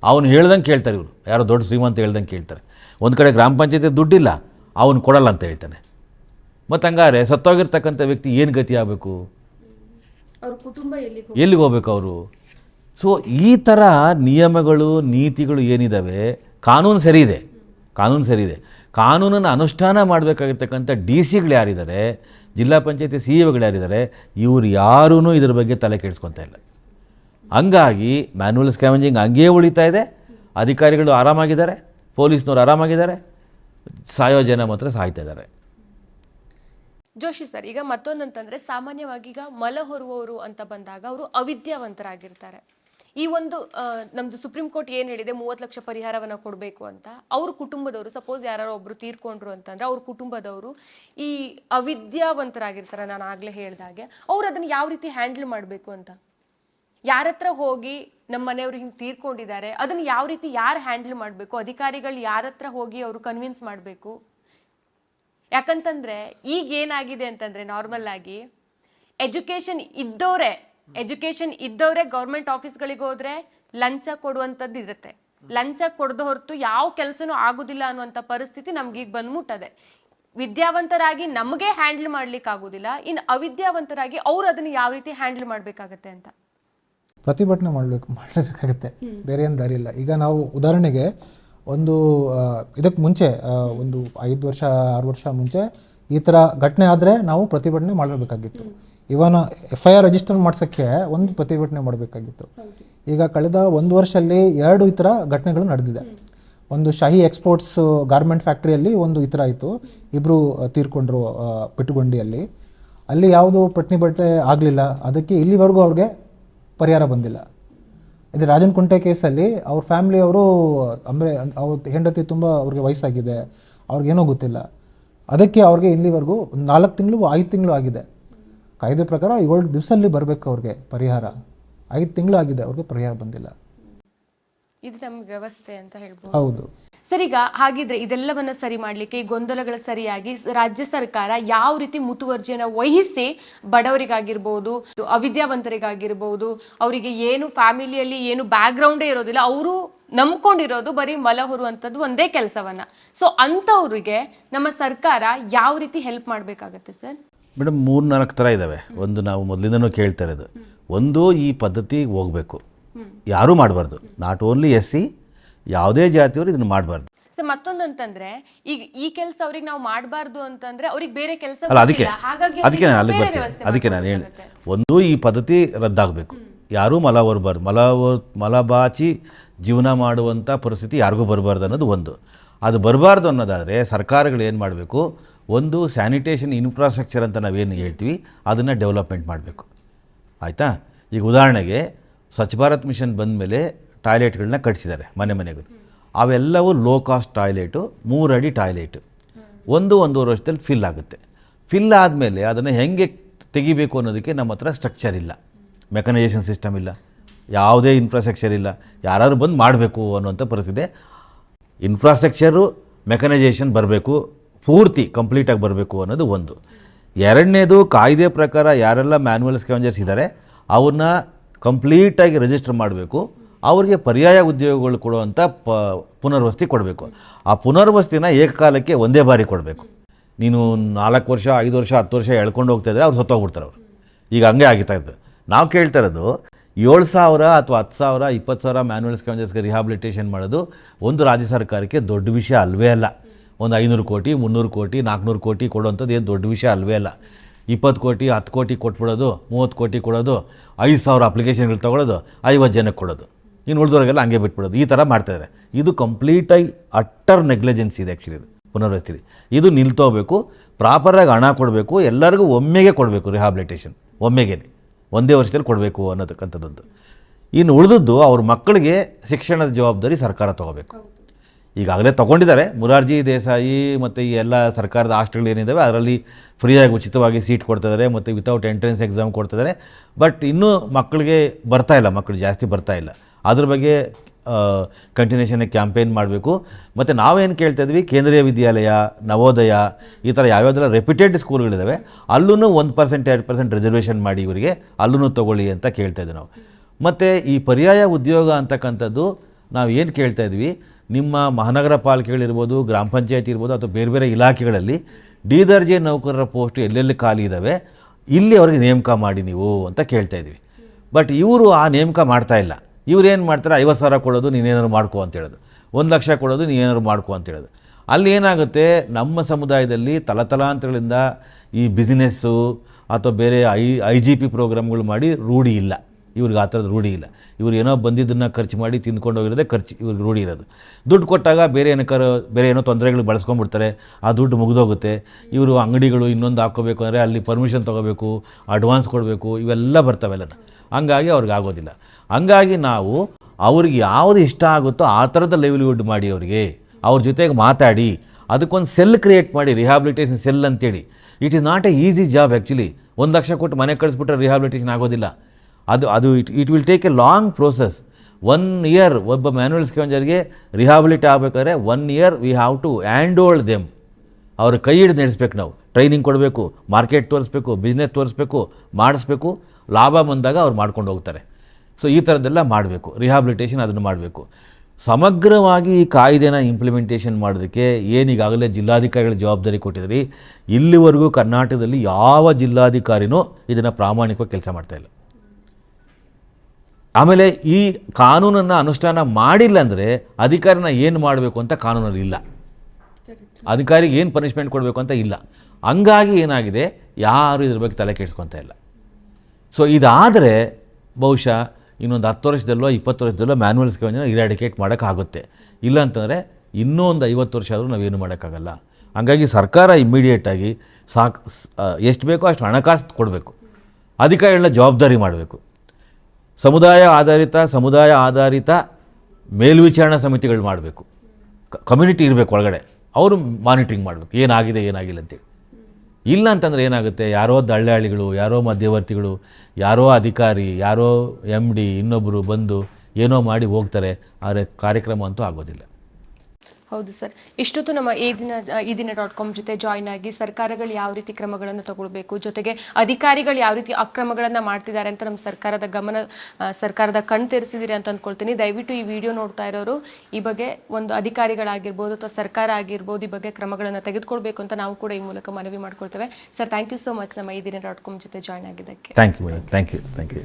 [SPEAKER 2] ಅವನು ಹೇಳ್ದಂಗೆ ಕೇಳ್ತಾರೆ ಇವರು. ಯಾರೋ ದೊಡ್ಡ ಶ್ರೀಮಂತ ಹೇಳ್ದಂಗೆ ಕೇಳ್ತಾರೆ. ಒಂದು ಕಡೆ ಗ್ರಾಮ ಪಂಚಾಯತಿ ದುಡ್ಡಿಲ್ಲ ಅವನು ಕೊಡಲ್ಲ ಅಂತ ಹೇಳ್ತಾನೆ. ಮತ್ತು ಹಂಗಾರೆ ಸತ್ತೋಗಿರ್ತಕ್ಕಂಥ ವ್ಯಕ್ತಿ ಏನು ಗತಿ ಆಗಬೇಕು?
[SPEAKER 1] ಅವ್ರ ಕುಟುಂಬ ಎಲ್ಲಿ
[SPEAKER 2] ಎಲ್ಲಿಗೆ ಹೋಗ್ಬೇಕು ಅವರು? ಸೊ ಈ ಥರ ನಿಯಮಗಳು, ನೀತಿಗಳು ಏನಿದ್ದಾವೆ ಕಾನೂನು ಸರಿ ಇದೆ. ಕಾನೂನು ಸರಿ ಇದೆ. ಕಾನೂನನ್ನು ಅನುಷ್ಠಾನ ಮಾಡಬೇಕಾಗಿರ್ತಕ್ಕಂಥ ಡಿ ಸಿಗಳು ಯಾರಿದ್ದಾರೆ? ಜಿಲ್ಲಾ ಪಂಚಾಯತಿ ಸಿ ಇಗಳು ಯಾರಿದ್ದಾರೆ? ಇವರು ಯಾರೂ ಇದ್ರ ಬಗ್ಗೆ ತಲೆ ಕೆಡಿಸ್ಕೊತಾ ಇಲ್ಲ. ಹಂಗಾಗಿ ಮ್ಯಾನ್ಯಲ್ ಸ್ಕ್ಯಾವೆಂಜಿಂಗ್ ಹಂಗೇ ಉಳಿತಾ ಇದೆ. ಅಧಿಕಾರಿಗಳು ಆರಾಮಾಗಿದ್ದಾರೆ. ಪೊಲೀಸ್ನವ್ರು ಆರಾಮಾಗಿದ್ದಾರೆ. ಸಾಯೋ ಜನ ಮಾತ್ರ ಸಾಯ್ತಾ ಇದ್ದಾರೆ.
[SPEAKER 1] ಜೋಶಿ ಸರ್, ಈಗ ಮತ್ತೊಂದಂತಂದ್ರೆ ಸಾಮಾನ್ಯವಾಗಿ ಈಗ ಮಲ ಹೊರುವವರು ಅಂತ ಬಂದಾಗ ಅವರು ಅವಿದ್ಯಾವಂತರಾಗಿರ್ತಾರೆ. ಈ ಒಂದು ನಮ್ದು ಸುಪ್ರೀಂ ಕೋರ್ಟ್ ಏನ್ ಹೇಳಿದೆ, ಮೂವತ್ತು ಲಕ್ಷ ಪರಿಹಾರವನ್ನ ಕೊಡಬೇಕು ಅಂತ, ಅವ್ರ ಕುಟುಂಬದವರು ಸಪೋಸ್ ಯಾರು ಒಬ್ರು ತೀರ್ಕೊಂಡ್ರು ಅಂತಂದ್ರೆ ಅವ್ರ ಕುಟುಂಬದವರು ಈ ಅವಿದ್ಯಾವಂತರಾಗಿರ್ತಾರೆ, ನಾನು ಆಗ್ಲೇ ಹೇಳ್ದಾಗೆ ಅವ್ರು ಅದನ್ನ ಯಾವ ರೀತಿ ಹ್ಯಾಂಡಲ್ ಮಾಡಬೇಕು ಅಂತ? ಯಾರ ಹತ್ರ ಹೋಗಿ ನಮ್ಮ ಮನೆಯವ್ರು ಹಿಂಗೆ ತೀರ್ಕೊಂಡಿದ್ದಾರೆ, ಅದನ್ನ ಯಾವ ರೀತಿ ಯಾರು ಹ್ಯಾಂಡಲ್ ಮಾಡಬೇಕು? ಅಧಿಕಾರಿಗಳು ಯಾರ ಹತ್ರ ಹೋಗಿ ಅವರು ಕನ್ವಿನ್ಸ್ ಮಾಡಬೇಕು? ಯಾಕಂತಂದ್ರೆ ಈಗ ಏನಾಗಿದೆ ಅಂತಂದ್ರೆ ನಾರ್ಮಲ್ ಆಗಿ ಎಜುಕೇಶನ್ ಇದ್ದವ್ರೆ ಎಜುಕೇಶನ್ ಇದ್ದವರೇ ಗೌರ್ಮೆಂಟ್ ಆಫೀಸ್ಗಳಿಗೆ ಹೋದ್ರೆ ಲಂಚ ಕೊಡುವಂಥದ್ದು ಇರುತ್ತೆ. ಲಂಚ ಕೊಡದ ಹೊರತು ಯಾವ ಕೆಲಸನೂ ಆಗುದಿಲ್ಲ ಅನ್ನುವಂಥ ಪರಿಸ್ಥಿತಿ ನಮ್ಗೆ ಈಗ ಬಂದ್ಮುಟ್ಟದೆ ವಿದ್ಯಾವಂತರಾಗಿ ನಮಗೆ ಹ್ಯಾಂಡಲ್ ಮಾಡ್ಲಿಕ್ಕೆ ಆಗುದಿಲ್ಲ, ಇನ್ನು ಅವಿದ್ಯಾವಂತರಾಗಿ ಅವ್ರು ಅದನ್ನ ಯಾವ ರೀತಿ ಹ್ಯಾಂಡಲ್ ಮಾಡ್ಬೇಕಾಗತ್ತೆ ಅಂತ.
[SPEAKER 3] ಪ್ರತಿಭಟನೆ ಮಾಡ್ಬೇಕು, ಮಾಡಲೇಬೇಕಾಗತ್ತೆ. ಬೇರೆ ಏನು ದಾರಿ ಇಲ್ಲ. ಈಗ ನಾವು ಉದಾಹರಣೆಗೆ ಒಂದು ಇದಕ್ಕೆ ಮುಂಚೆ ಒಂದು ಐದು ವರ್ಷ, ಆರು ವರ್ಷ ಮುಂಚೆ ಈ ಥರ ಘಟನೆ ಆದರೆ ನಾವು ಪ್ರತಿಭಟನೆ ಮಾಡಬೇಕಾಗಿತ್ತು even F I R register ಮಾಡ್ಸೋಕ್ಕೆ ಒಂದು ಪ್ರತಿಭಟನೆ ಮಾಡಬೇಕಾಗಿತ್ತು. ಈಗ ಕಳೆದ ಒಂದು ವರ್ಷದಲ್ಲಿ ಎರಡು ಈ ಥರ ಘಟನೆಗಳು ನಡೆದಿದೆ. ಒಂದು ಶಾಹಿ ಎಕ್ಸ್ಪೋರ್ಟ್ಸ್ ಗಾರ್ಮೆಂಟ್ ಫ್ಯಾಕ್ಟ್ರಿಯಲ್ಲಿ ಒಂದು ಈ ಥರ ಆಯಿತು. ಇಬ್ಬರು ತೀರ್ಕೊಂಡ್ರು ಪೆಟ್ಟುಗೊಂಡಿಯಲ್ಲಿ. ಅಲ್ಲಿ ಯಾವುದು ಪ್ರತಿಭಟನೆ ಆಗಲಿಲ್ಲ. ಅದಕ್ಕೆ ಇಲ್ಲಿವರೆಗೂ ಅವ್ರಿಗೆ ಪರಿಹಾರ ಬಂದಿಲ್ಲ. ಇದು ರಾಜನ್ ಕುಂಟೆ ಕೇಸಲ್ಲಿ ಅವ್ರ ಫ್ಯಾಮಿಲಿಯವರು ಅಂದರೆ ಅವ್ರ ಹೆಂಡತಿ ತುಂಬ ಅವ್ರಿಗೆ ವಯಸ್ಸಾಗಿದೆ. ಅವ್ರಿಗೇನೋ ಗೊತ್ತಿಲ್ಲ. ಅದಕ್ಕೆ ಅವ್ರಿಗೆ ಇಲ್ಲಿವರೆಗೂ ಒಂದು ನಾಲ್ಕು ತಿಂಗಳು ಐದು ತಿಂಗಳು ಆಗಿದೆ. ಕಾಯ್ದೆ ಪ್ರಕಾರ ಏಳು ದಿವಸದಲ್ಲಿ ಬರಬೇಕು ಅವ್ರಿಗೆ ಪರಿಹಾರ. ಐದು ತಿಂಗಳಾಗಿದೆ ಅವ್ರಿಗೆ ಪರಿಹಾರ ಬಂದಿಲ್ಲ.
[SPEAKER 1] ಇದು ನಮ್ಮ ವ್ಯವಸ್ಥೆ ಅಂತ ಹೇಳ್ಬೋದು.
[SPEAKER 3] ಹೌದು.
[SPEAKER 1] ಸರ್ ಈಗ ಹಾಗಿದ್ರೆ ಇದೆಲ್ಲವನ್ನ ಸರಿ ಮಾಡ್ಲಿಕ್ಕೆ ಈ ಗೊಂದಲಗಳ ಸರಿಯಾಗಿ ರಾಜ್ಯ ಸರ್ಕಾರ ಯಾವ ರೀತಿ ಮುತುವರ್ಜಿಯನ್ನು ವಹಿಸಿ ಬಡವರಿಗಾಗಿರ್ಬೋದು ಅವಿದ್ಯಾವಂತರಿಗಾಗಿರ್ಬೋದು ಅವರಿಗೆ ಏನು ಫ್ಯಾಮಿಲಿಯಲ್ಲಿ ಏನು ಬ್ಯಾಕ್ ಗ್ರೌಂಡೇ ಇರೋದಿಲ್ಲ ಅವರು ನಂಬ್ಕೊಂಡಿರೋದು ಬರೀ ಮಲ ಹೊರುವಂಥದ್ದು ಒಂದೇ ಕೆಲಸವನ್ನ. ಸೊ ಅಂಥವ್ರಿಗೆ ನಮ್ಮ ಸರ್ಕಾರ ಯಾವ ರೀತಿ ಹೆಲ್ಪ್ ಮಾಡಬೇಕಾಗತ್ತೆ ಸರ್?
[SPEAKER 2] ಮೇಡಮ್ ಮೂರು ನಾಲ್ಕು ಥರ ಇದ್ದಾವೆ ಒಂದು ನಾವು ಮೊದಲಿಂದನೂ ಕೇಳ್ತಾ ಇರೋದು. ಒಂದು ಈ ಪದ್ಧತಿ ಹೋಗಬೇಕು. ಯಾರೂ ಮಾಡಬಾರ್ದು. ನಾಟ್ ಓನ್ಲಿ ಎಸ್ ಸಿ ಯಾವುದೇ ಜಾತಿಯವರು ಇದನ್ನು ಮಾಡಬಾರ್ದು.
[SPEAKER 1] ಸೊ ಮತ್ತೊಂದು ಅಂತಂದ್ರೆ ಈಗ ಈ ಕೆಲಸ ಅವ್ರಿಗೆ ನಾವು ಮಾಡಬಾರ್ದು ಅಂತಂದ್ರೆ ಅವ್ರಿಗೆ ಬೇರೆ ಕೆಲಸ
[SPEAKER 2] ಅಲ್ಲ ಅದಕ್ಕೆ.
[SPEAKER 1] ಹಾಗಾಗಿ
[SPEAKER 2] ಅದಕ್ಕೆ ನಾನು ಅಲ್ಲಿಗೆ
[SPEAKER 1] ಬೇರೆ
[SPEAKER 2] ಬರ್ತೀನಿ.
[SPEAKER 1] ವ್ಯವಸ್ಥೆ
[SPEAKER 2] ಅದಕ್ಕೆ ನಾನು ಹೇಳಿ ಒಂದು ಈ ಪದ್ಧತಿ ರದ್ದಾಗಬೇಕು. ಯಾರೂ ಮಲ ಬರಬಾರ್ದು. ಮಲ ಮಲ ಬಾಚಿ ಜೀವನ ಮಾಡುವಂಥ ಪರಿಸ್ಥಿತಿ ಯಾರಿಗೂ ಬರಬಾರ್ದು ಅನ್ನೋದು ಒಂದು. ಅದು ಬರಬಾರ್ದು ಅನ್ನೋದಾದರೆ ಸರ್ಕಾರಗಳು ಏನು ಮಾಡಬೇಕು? ಒಂದು ಸ್ಯಾನಿಟೇಷನ್ ಇನ್ಫ್ರಾಸ್ಟ್ರಕ್ಚರ್ ಅಂತ ನಾವೇನು ಹೇಳ್ತೀವಿ, ಅದನ್ನು ಡೆವಲಪ್ಮೆಂಟ್ ಮಾಡಬೇಕು. ಆಯಿತಾ? ಈಗ ಉದಾಹರಣೆಗೆ ಸ್ವಚ್ಛ ಭಾರತ್ ಮಿಷನ್ ಬಂದ ಮೇಲೆ ಟಾಯ್ಲೆಟ್ಗಳನ್ನ ಕಟ್ಟಿಸಿದ್ದಾರೆ ಮನೆ ಮನೆಗೂ. ಅವೆಲ್ಲವೂ ಲೋ ಕಾಸ್ಟ್ ಟಾಯ್ಲೆಟು ಮೂರಡಿ ಟಾಯ್ಲೆಟು. ಒಂದು ಒಂದೂವರೆ ವರ್ಷದಲ್ಲಿ ಫಿಲ್ ಆಗುತ್ತೆ. ಫಿಲ್ ಆದಮೇಲೆ ಅದನ್ನು ಹೆಂಗೆ ತೆಗಿಬೇಕು ಅನ್ನೋದಕ್ಕೆ ನಮ್ಮ ಹತ್ರ ಸ್ಟ್ರಕ್ಚರ್ ಇಲ್ಲ. ಮೆಕನೈಸೇಷನ್ ಸಿಸ್ಟಮ್ ಇಲ್ಲ. ಯಾವುದೇ ಇನ್ಫ್ರಾಸ್ಟ್ರಕ್ಚರ್ ಇಲ್ಲ. ಯಾರಾದ್ರು ಬಂದು ಮಾಡಬೇಕು ಅನ್ನುವಂಥ ಪರಿಸ್ಥಿತಿ ಇನ್ಫ್ರಾಸ್ಟ್ರಕ್ಚರು ಮೆಕನೈಸೇಷನ್ ಬರಬೇಕು. ಪೂರ್ತಿ ಕಂಪ್ಲೀಟಾಗಿ ಬರಬೇಕು ಅನ್ನೋದು ಒಂದು. ಎರಡನೇದು ಕಾಯ್ದೆ ಪ್ರಕಾರ ಯಾರೆಲ್ಲ ಮ್ಯಾನ್ಯುವಲ್ ಸ್ಕ್ಯಾವೆಂಜರ್ಸ್ ಇದ್ದಾರೆ ಅವ್ರನ್ನ ಕಂಪ್ಲೀಟಾಗಿ ರಿಜಿಸ್ಟರ್ ಮಾಡಬೇಕು. ಅವ್ರಿಗೆ ಪರ್ಯಾಯ ಉದ್ಯೋಗಗಳು ಕೊಡುವಂಥ ಪ, ಪುನರ್ವಸತಿ ಕೊಡಬೇಕು. ಆ ಪುನರ್ವಸತಿನ ಏಕಕಾಲಕ್ಕೆ ಒಂದೇ ಬಾರಿ ಕೊಡಬೇಕು. ನೀನು ನಾಲ್ಕು ವರ್ಷ, ಐದು ವರ್ಷ, ಹತ್ತು ವರ್ಷ ಎಳ್ಕೊಂಡು ಹೋಗ್ತಾ ಇದ್ರೆ ಅವ್ರು ಸತ್ತೋಗ್ಬಿಡ್ತಾರೆ ಅವರು. ಈಗ ಹಂಗೆ ಆಗಿತ್ತು ನಾವು ಕೇಳ್ತಾ ಇರೋದು, ಏಳು ಸಾವಿರ ಅಥವಾ ಹತ್ತು ಸಾವಿರ, ಇಪ್ಪತ್ತು ಸಾವಿರ ಮ್ಯಾನ್ಯುವಲ್ ಸ್ಕ್ಯಾವೆಂಜರ್ಸ್ಗೆ ರಿಹಾಬಿಲಿಟೇಷನ್ ಮಾಡೋದು ಒಂದು ರಾಜ್ಯ ಸರ್ಕಾರಕ್ಕೆ ದೊಡ್ಡ ವಿಷಯ ಅಲ್ವೇ ಅಲ್ಲ. ಒಂದು ಐನೂರು ಕೋಟಿ, ಮುನ್ನೂರು ಕೋಟಿ ನಾಲ್ಕುನೂರು ಕೋಟಿ ಕೊಡುವಂಥದ್ದು ಏನು ದೊಡ್ಡ ವಿಷಯ ಅಲ್ವೇ ಅಲ್ಲ. ಇಪ್ಪತ್ತು ಕೋಟಿ, ಹತ್ತು ಕೋಟಿ ಕೊಟ್ಬಿಡೋದು, ಮೂವತ್ತು ಕೋಟಿ ಕೊಡೋದು, ಐದು ಸಾವಿರ ಅಪ್ಲಿಕೇಶನ್ಗಳು ತೊಗೊಳೋದು, ಐವತ್ತು ಜನಕ್ಕೆ ಕೊಡೋದು. ಇನ್ನು ಉಳಿದವ್ರಿಗೆಲ್ಲ ಹಂಗೆ ಬಿಟ್ಬಿಡೋದು. ಈ ಥರ ಮಾಡ್ತಾಯಿದ್ದಾರೆ ಇದು ಕಂಪ್ಲೀಟಾಗಿ ಅಟ್ಟರ್ ನೆಗ್ಲಿಜೆನ್ಸ್ ಇದೆ ಆ್ಯಕ್ಚುಲಿ ಇದು. ಪುನರ್ವಸತಿ ಇದು ನಿಲ್ತೋಬೇಕು ಪ್ರಾಪರಾಗಿ ಹಣ ಕೊಡಬೇಕು, ಎಲ್ಲರಿಗೂ ಒಮ್ಮೆಗೆ ಕೊಡಬೇಕು ರಿಹಾಬಿಲಿಟೇಷನ್. ಒಮ್ಮೆಗೆ ಒಂದೇ ವರ್ಷದಲ್ಲಿ ಕೊಡಬೇಕು ಅನ್ನೋದಕ್ಕಂಥದ್ದೊಂದು ಇನ್ನು ಉಳಿದದ್ದು ಅವ್ರ ಮಕ್ಕಳಿಗೆ ಶಿಕ್ಷಣದ ಜವಾಬ್ದಾರಿ ಸರ್ಕಾರ ತೊಗೋಬೇಕು. ಈಗಾಗಲೇ ತೊಗೊಂಡಿದ್ದಾರೆ. ಮುರಾರ್ಜಿ ದೇಸಾಯಿ ಮತ್ತು ಈ ಎಲ್ಲ ಸರ್ಕಾರದ ಹಾಸ್ಟೆಲ್ಗಳು ಏನಿದ್ದಾವೆ ಅದರಲ್ಲಿ ಫ್ರೀಯಾಗಿ ಉಚಿತವಾಗಿ ಸೀಟ್ ಕೊಡ್ತಿದ್ದಾರೆ ಮತ್ತು ವಿತೌಟ್ ಎಂಟ್ರೆನ್ಸ್ ಎಕ್ಸಾಮ್ ಕೊಡ್ತಿದ್ದಾರೆ ಬಟ್ ಇನ್ನೂ ಮಕ್ಕಳಿಗೆ ಬರ್ತಾ ಇಲ್ಲ, ಮಕ್ಕಳು ಜಾಸ್ತಿ ಬರ್ತಾ ಇಲ್ಲ. ಅದ್ರ ಬಗ್ಗೆ ಕಂಟಿನ್ಯೂಷನ್ ಕ್ಯಾಂಪೇನ್ ಮಾಡಬೇಕು. ಮತ್ತು ನಾವೇನು ಕೇಳ್ತಾ ಇದ್ವಿ, ಕೇಂದ್ರೀಯ ವಿದ್ಯಾಲಯ, ನವೋದಯ, ಈ ಥರ ಯಾವ್ಯಾವ್ದೆಲ್ಲ ರೆಪ್ಯುಟೆಡ್ ಸ್ಕೂಲ್ಗಳಿದ್ದಾವೆ ಅಲ್ಲೂ ಒಂದು ಪರ್ಸೆಂಟ್ ಎರಡು ಪರ್ಸೆಂಟ್ ರಿಸರ್ವೇಷನ್ ಮಾಡಿ ಇವರಿಗೆ ಅಲ್ಲೂ ತೊಗೊಳ್ಳಿ ಅಂತ ಕೇಳ್ತಾ ಇದ್ವಿ ನಾವು. ಮತ್ತು ಈ ಪರ್ಯಾಯ ಉದ್ಯೋಗ ಅಂತಕ್ಕಂಥದ್ದು ನಾವು ಏನು ಕೇಳ್ತಾ ಇದ್ವಿ ನಿಮ್ಮ ಮಹಾನಗರ ಪಾಲಿಕೆಗಳಿರ್ಬೋದು, ಗ್ರಾಮ ಪಂಚಾಯತ್ ಇರ್ಬೋದು ಅಥವಾ ಬೇರೆ ಬೇರೆ ಇಲಾಖೆಗಳಲ್ಲಿ ಡಿ ದರ್ಜೆ ನೌಕರರ ಪೋಸ್ಟ್ ಎಲ್ಲೆಲ್ಲಿ ಖಾಲಿ ಇದ್ದಾವೆ ಇಲ್ಲಿ ಅವ್ರಿಗೆ ನೇಮಕ ಮಾಡಿ ನೀವು ಅಂತ ಕೇಳ್ತಾ ಇದ್ವಿ ಬಟ್ ಇವರು ಆ ನೇಮಕ ಮಾಡ್ತಾ ಇಲ್ಲ. ಇವ್ರು ಏನು ಮಾಡ್ತಾರೆ, ಐವತ್ತು ಸಾವಿರ ಕೊಡೋದು, ನೀನೇನಾದ್ರು ಮಾಡ್ಕೋ ಅಂತ ಹೇಳೋದು. ಒಂದು ಲಕ್ಷ ಕೊಡೋದು, ನೀನೇನಾದ್ರು ಮಾಡ್ಕೋ ಅಂತ ಹೇಳೋದು. ಅಲ್ಲಿ ಏನಾಗುತ್ತೆ, ನಮ್ಮ ಸಮುದಾಯದಲ್ಲಿ ತಲತಲಾಂತರಗಳಿಂದ ಈ ಬಿಸಿನೆಸ್ಸು ಅಥವಾ ಬೇರೆ ಐ ಐ ಜಿ ಪಿ ಪ್ರೋಗ್ರಾಮ್ಗಳು ಮಾಡಿ ರೂಢಿ ಇಲ್ಲ. ಇವ್ರಿಗೆ ಆ ಥರದ ರೂಢಿ ಇಲ್ಲ. ಇವ್ರು ಏನೋ ಬಂದಿದ್ದನ್ನು ಖರ್ಚು ಮಾಡಿ ತಿಂದ್ಕೊಂಡು ಹೋಗಿರೋದೇ ಖರ್ಚು, ಇವ್ರಿಗೆ ರೂಢಿ ಇರೋದು. ದುಡ್ಡು ಕೊಟ್ಟಾಗ ಬೇರೆ ಏನಕ್ಕಾರ, ಬೇರೆ ಏನೋ ತೊಂದರೆಗಳು ಬಳಸ್ಕೊಂಡ್ಬಿಡ್ತಾರೆ, ಆ ದುಡ್ಡು ಮುಗಿದೋಗುತ್ತೆ. ಇವರು ಅಂಗಡಿಗಳು ಇನ್ನೊಂದು ಹಾಕೋಬೇಕು ಅಂದರೆ ಅಲ್ಲಿ ಪರ್ಮಿಷನ್ ತೊಗೋಬೇಕು, ಅಡ್ವಾನ್ಸ್ ಕೊಡಬೇಕು, ಇವೆಲ್ಲ ಬರ್ತಾವೆಲ್ಲ ಹಂಗಾಗಿ ಅವ್ರಿಗೆ ಆಗೋದಿಲ್ಲ. ಹಂಗಾಗಿ ನಾವು ಅವ್ರಿಗೆ ಯಾವುದು ಇಷ್ಟ ಆಗುತ್ತೋ ಆ ಥರದ ಲೈವ್ಲಿಹುಡ್ ಮಾಡಿ ಅವರಿಗೆ. ಅವ್ರ ಜೊತೆಗೆ ಮಾತಾಡಿ, ಅದಕ್ಕೊಂದು ಸೆಲ್ ಕ್ರಿಯೇಟ್ ಮಾಡಿ ರಿಹಾಬಿಲಿಟೇಷನ್ ಸೆಲ್ ಅಂತೇಳಿ. It is not a easy job actually ಒಂದು ಲಕ್ಷ ಕೊಟ್ಟು ಮನೆ ಕಳಿಸ್ಬಿಟ್ರೆ ರಿಹಾಬಿಲಿಟೇಷನ್ ಆಗೋದಿಲ್ಲ. ಅದು ಅದು it it will take a long process one year ಒಬ್ಬ ಮ್ಯಾನ್ಯಲ್ ಸ್ಕೆವೆಂಜರ್ಗೆ ರಿಹಾಬಿಲಿಟ್ ಆಗಬೇಕಾದ್ರೆ one year we have to hand hold them ಅವ್ರ ಕೈ ಹಿಡಿದು ನಡೆಸ್ಬೇಕು ನಾವು. ಟ್ರೈನಿಂಗ್ ಕೊಡಬೇಕು ಮಾರ್ಕೆಟ್ ತೋರಿಸ್ಬೇಕು ಬಿಸ್ನೆಸ್ ತೋರಿಸ್ಬೇಕು, ಮಾಡಿಸ್ಬೇಕು. ಲಾಭ ಬಂದಾಗ ಅವ್ರು ಮಾಡ್ಕೊಂಡು ಹೋಗ್ತಾರೆ. ಸೊ ಈ ಥರದ್ದೆಲ್ಲ ಮಾಡಬೇಕು. ರಿಹಾಬಿಲಿಟೇಷನ್ ಅದನ್ನು ಮಾಡಬೇಕು. ಸಮಗ್ರವಾಗಿ ಈ ಕಾಯ್ದೆನ ಇಂಪ್ಲಿಮೆಂಟೇಷನ್ ಮಾಡೋದಕ್ಕೆ ಏನೀಗಾಗಲೇ ಜಿಲ್ಲಾಧಿಕಾರಿಗಳ ಜವಾಬ್ದಾರಿ ಕೊಟ್ಟಿದ್ರಿ, ಇಲ್ಲಿವರೆಗೂ ಕರ್ನಾಟಕದಲ್ಲಿ ಯಾವ ಜಿಲ್ಲಾಧಿಕಾರಿನೂ ಇದನ್ನು ಪ್ರಾಮಾಣಿಕವಾಗಿ ಕೆಲಸ ಮಾಡ್ತಾಯಿಲ್ಲ ಆಮೇಲೆ ಈ ಕಾನೂನನ್ನು ಅನುಷ್ಠಾನ ಮಾಡಿಲ್ಲ ಅಂದರೆ ಅಧಿಕಾರಿನ ಏನು ಮಾಡಬೇಕು ಅಂತ ಕಾನೂನಲ್ಲಿ ಇಲ್ಲ. ಅಧಿಕಾರಿಗೆ ಏನು ಪನಿಷ್ಮೆಂಟ್ ಕೊಡಬೇಕು ಅಂತ ಇಲ್ಲ. ಹಂಗಾಗಿ ಏನಾಗಿದೆ? ಯಾರು ಇದ್ರ ಬಗ್ಗೆ ತಲೆ ಕೆಡಿಸ್ಕೊತಾ ಇಲ್ಲ. ಸೊ ಇದಾದರೆ ಬಹುಶಃ ಇನ್ನೊಂದು ಹತ್ತು ವರ್ಷದಲ್ಲೋ ಇಪ್ಪತ್ತು ವರ್ಷದಲ್ಲೋ ಮ್ಯಾನ್ಯಲ್ ಸ್ಕೆವೆಂಜನ್ನ ಇರಾಡಿಕೇಟ್ ಮಾಡೋಕ್ಕಾಗುತ್ತೆ. ಇಲ್ಲ ಅಂತಂದರೆ ಇನ್ನೂ ಒಂದು ಐವತ್ತು ವರ್ಷ ಆದರೂ ನಾವೇನು ಮಾಡೋಕ್ಕಾಗಲ್ಲ. ಹಾಗಾಗಿ ಸರ್ಕಾರ ಇಮ್ಮಿಡಿಯೇಟಾಗಿ ಸಾಕು ಎಷ್ಟು ಬೇಕೋ ಅಷ್ಟು ಹಣಕಾಸು ಕೊಡಬೇಕು. ಅಧಿಕಾರಿಗಳನ್ನ ಜವಾಬ್ದಾರಿ ಮಾಡಬೇಕು. ಸಮುದಾಯ ಆಧಾರಿತ ಸಮುದಾಯ ಆಧಾರಿತ ಮೇಲ್ವಿಚಾರಣಾ ಸಮಿತಿಗಳು ಮಾಡಬೇಕು. ಕಮ್ಯುನಿಟಿ ಇರಬೇಕು ಒಳಗಡೆ. ಅವರು ಮಾನಿಟ್ರಿಂಗ್ ಮಾಡಬೇಕು. ಏನಾಗಿದೆ, ಏನಾಗಿಲ್ಲ ಅಂತೇಳಿ. ಇಲ್ಲ ಅಂತಂದರೆ ಏನಾಗುತ್ತೆ? ಯಾರೋ ದಳ್ಳಾಳಿಗಳು ಯಾರೋ ಮಧ್ಯವರ್ತಿಗಳು, ಯಾರೋ ಅಧಿಕಾರಿ, ಯಾರೋ ಎಂ ಡಿ ಇನ್ನೊಬ್ಬರು ಬಂದು ಏನೋ ಮಾಡಿ ಹೋಗ್ತಾರೆ. ಆದರೆ ಕಾರ್ಯಕ್ರಮ ಅಂತೂ ಆಗೋದಿಲ್ಲ.
[SPEAKER 1] ಹೌದು ಸರ್. ಇಷ್ಟೊತ್ತು ನಮ್ಮ ಈ ದಿನ ಈ ದಿನ ಡಾಟ್ ಕಾಮ್ ಜೊತೆ ಜಾಯ್ನ್ ಆಗಿ ಸರ್ಕಾರಗಳು ಯಾವ ರೀತಿ ಕ್ರಮಗಳನ್ನು ತಗೊಳ್ಬೇಕು, ಜೊತೆಗೆ ಅಧಿಕಾರಿಗಳು ಯಾವ ರೀತಿ ಅಕ್ರಮಗಳನ್ನು ಮಾಡ್ತಿದ್ದಾರೆ ಅಂತ ನಮ್ಮ ಸರ್ಕಾರದ ಗಮನ ಸರ್ಕಾರದ ಕಣ್ ತೆರೆಸಿದಿರಿ ಅಂತ ಅಂದ್ಕೊಳ್ತೀನಿ. ದಯವಿಟ್ಟು ಈ ವಿಡಿಯೋ ನೋಡ್ತಾ ಇರೋರು, ಈ ಬಗ್ಗೆ ಒಂದು ಅಧಿಕಾರಿಗಳಾಗಿರ್ಬೋದು ಅಥವಾ ಸರ್ಕಾರ ಆಗಿರ್ಬೋದು ಈ ಬಗ್ಗೆ ಕ್ರಮಗಳನ್ನು ತೆಗೆದುಕೊಳ್ಬೇಕು ಅಂತ ನಾವು ಕೂಡ ಈ ಮೂಲಕ ಮನವಿ ಮಾಡ್ಕೊಳ್ತೇವೆ. Sir thank you so much ನಮ್ಮ ಈ ದಿನ ಡಾಟ್ ಕಾಮ್ ಜೊತೆ ಜಾಯ್ನ್ ಆಗಿದ್ದಕ್ಕೆ.
[SPEAKER 2] Thank you thank you thank you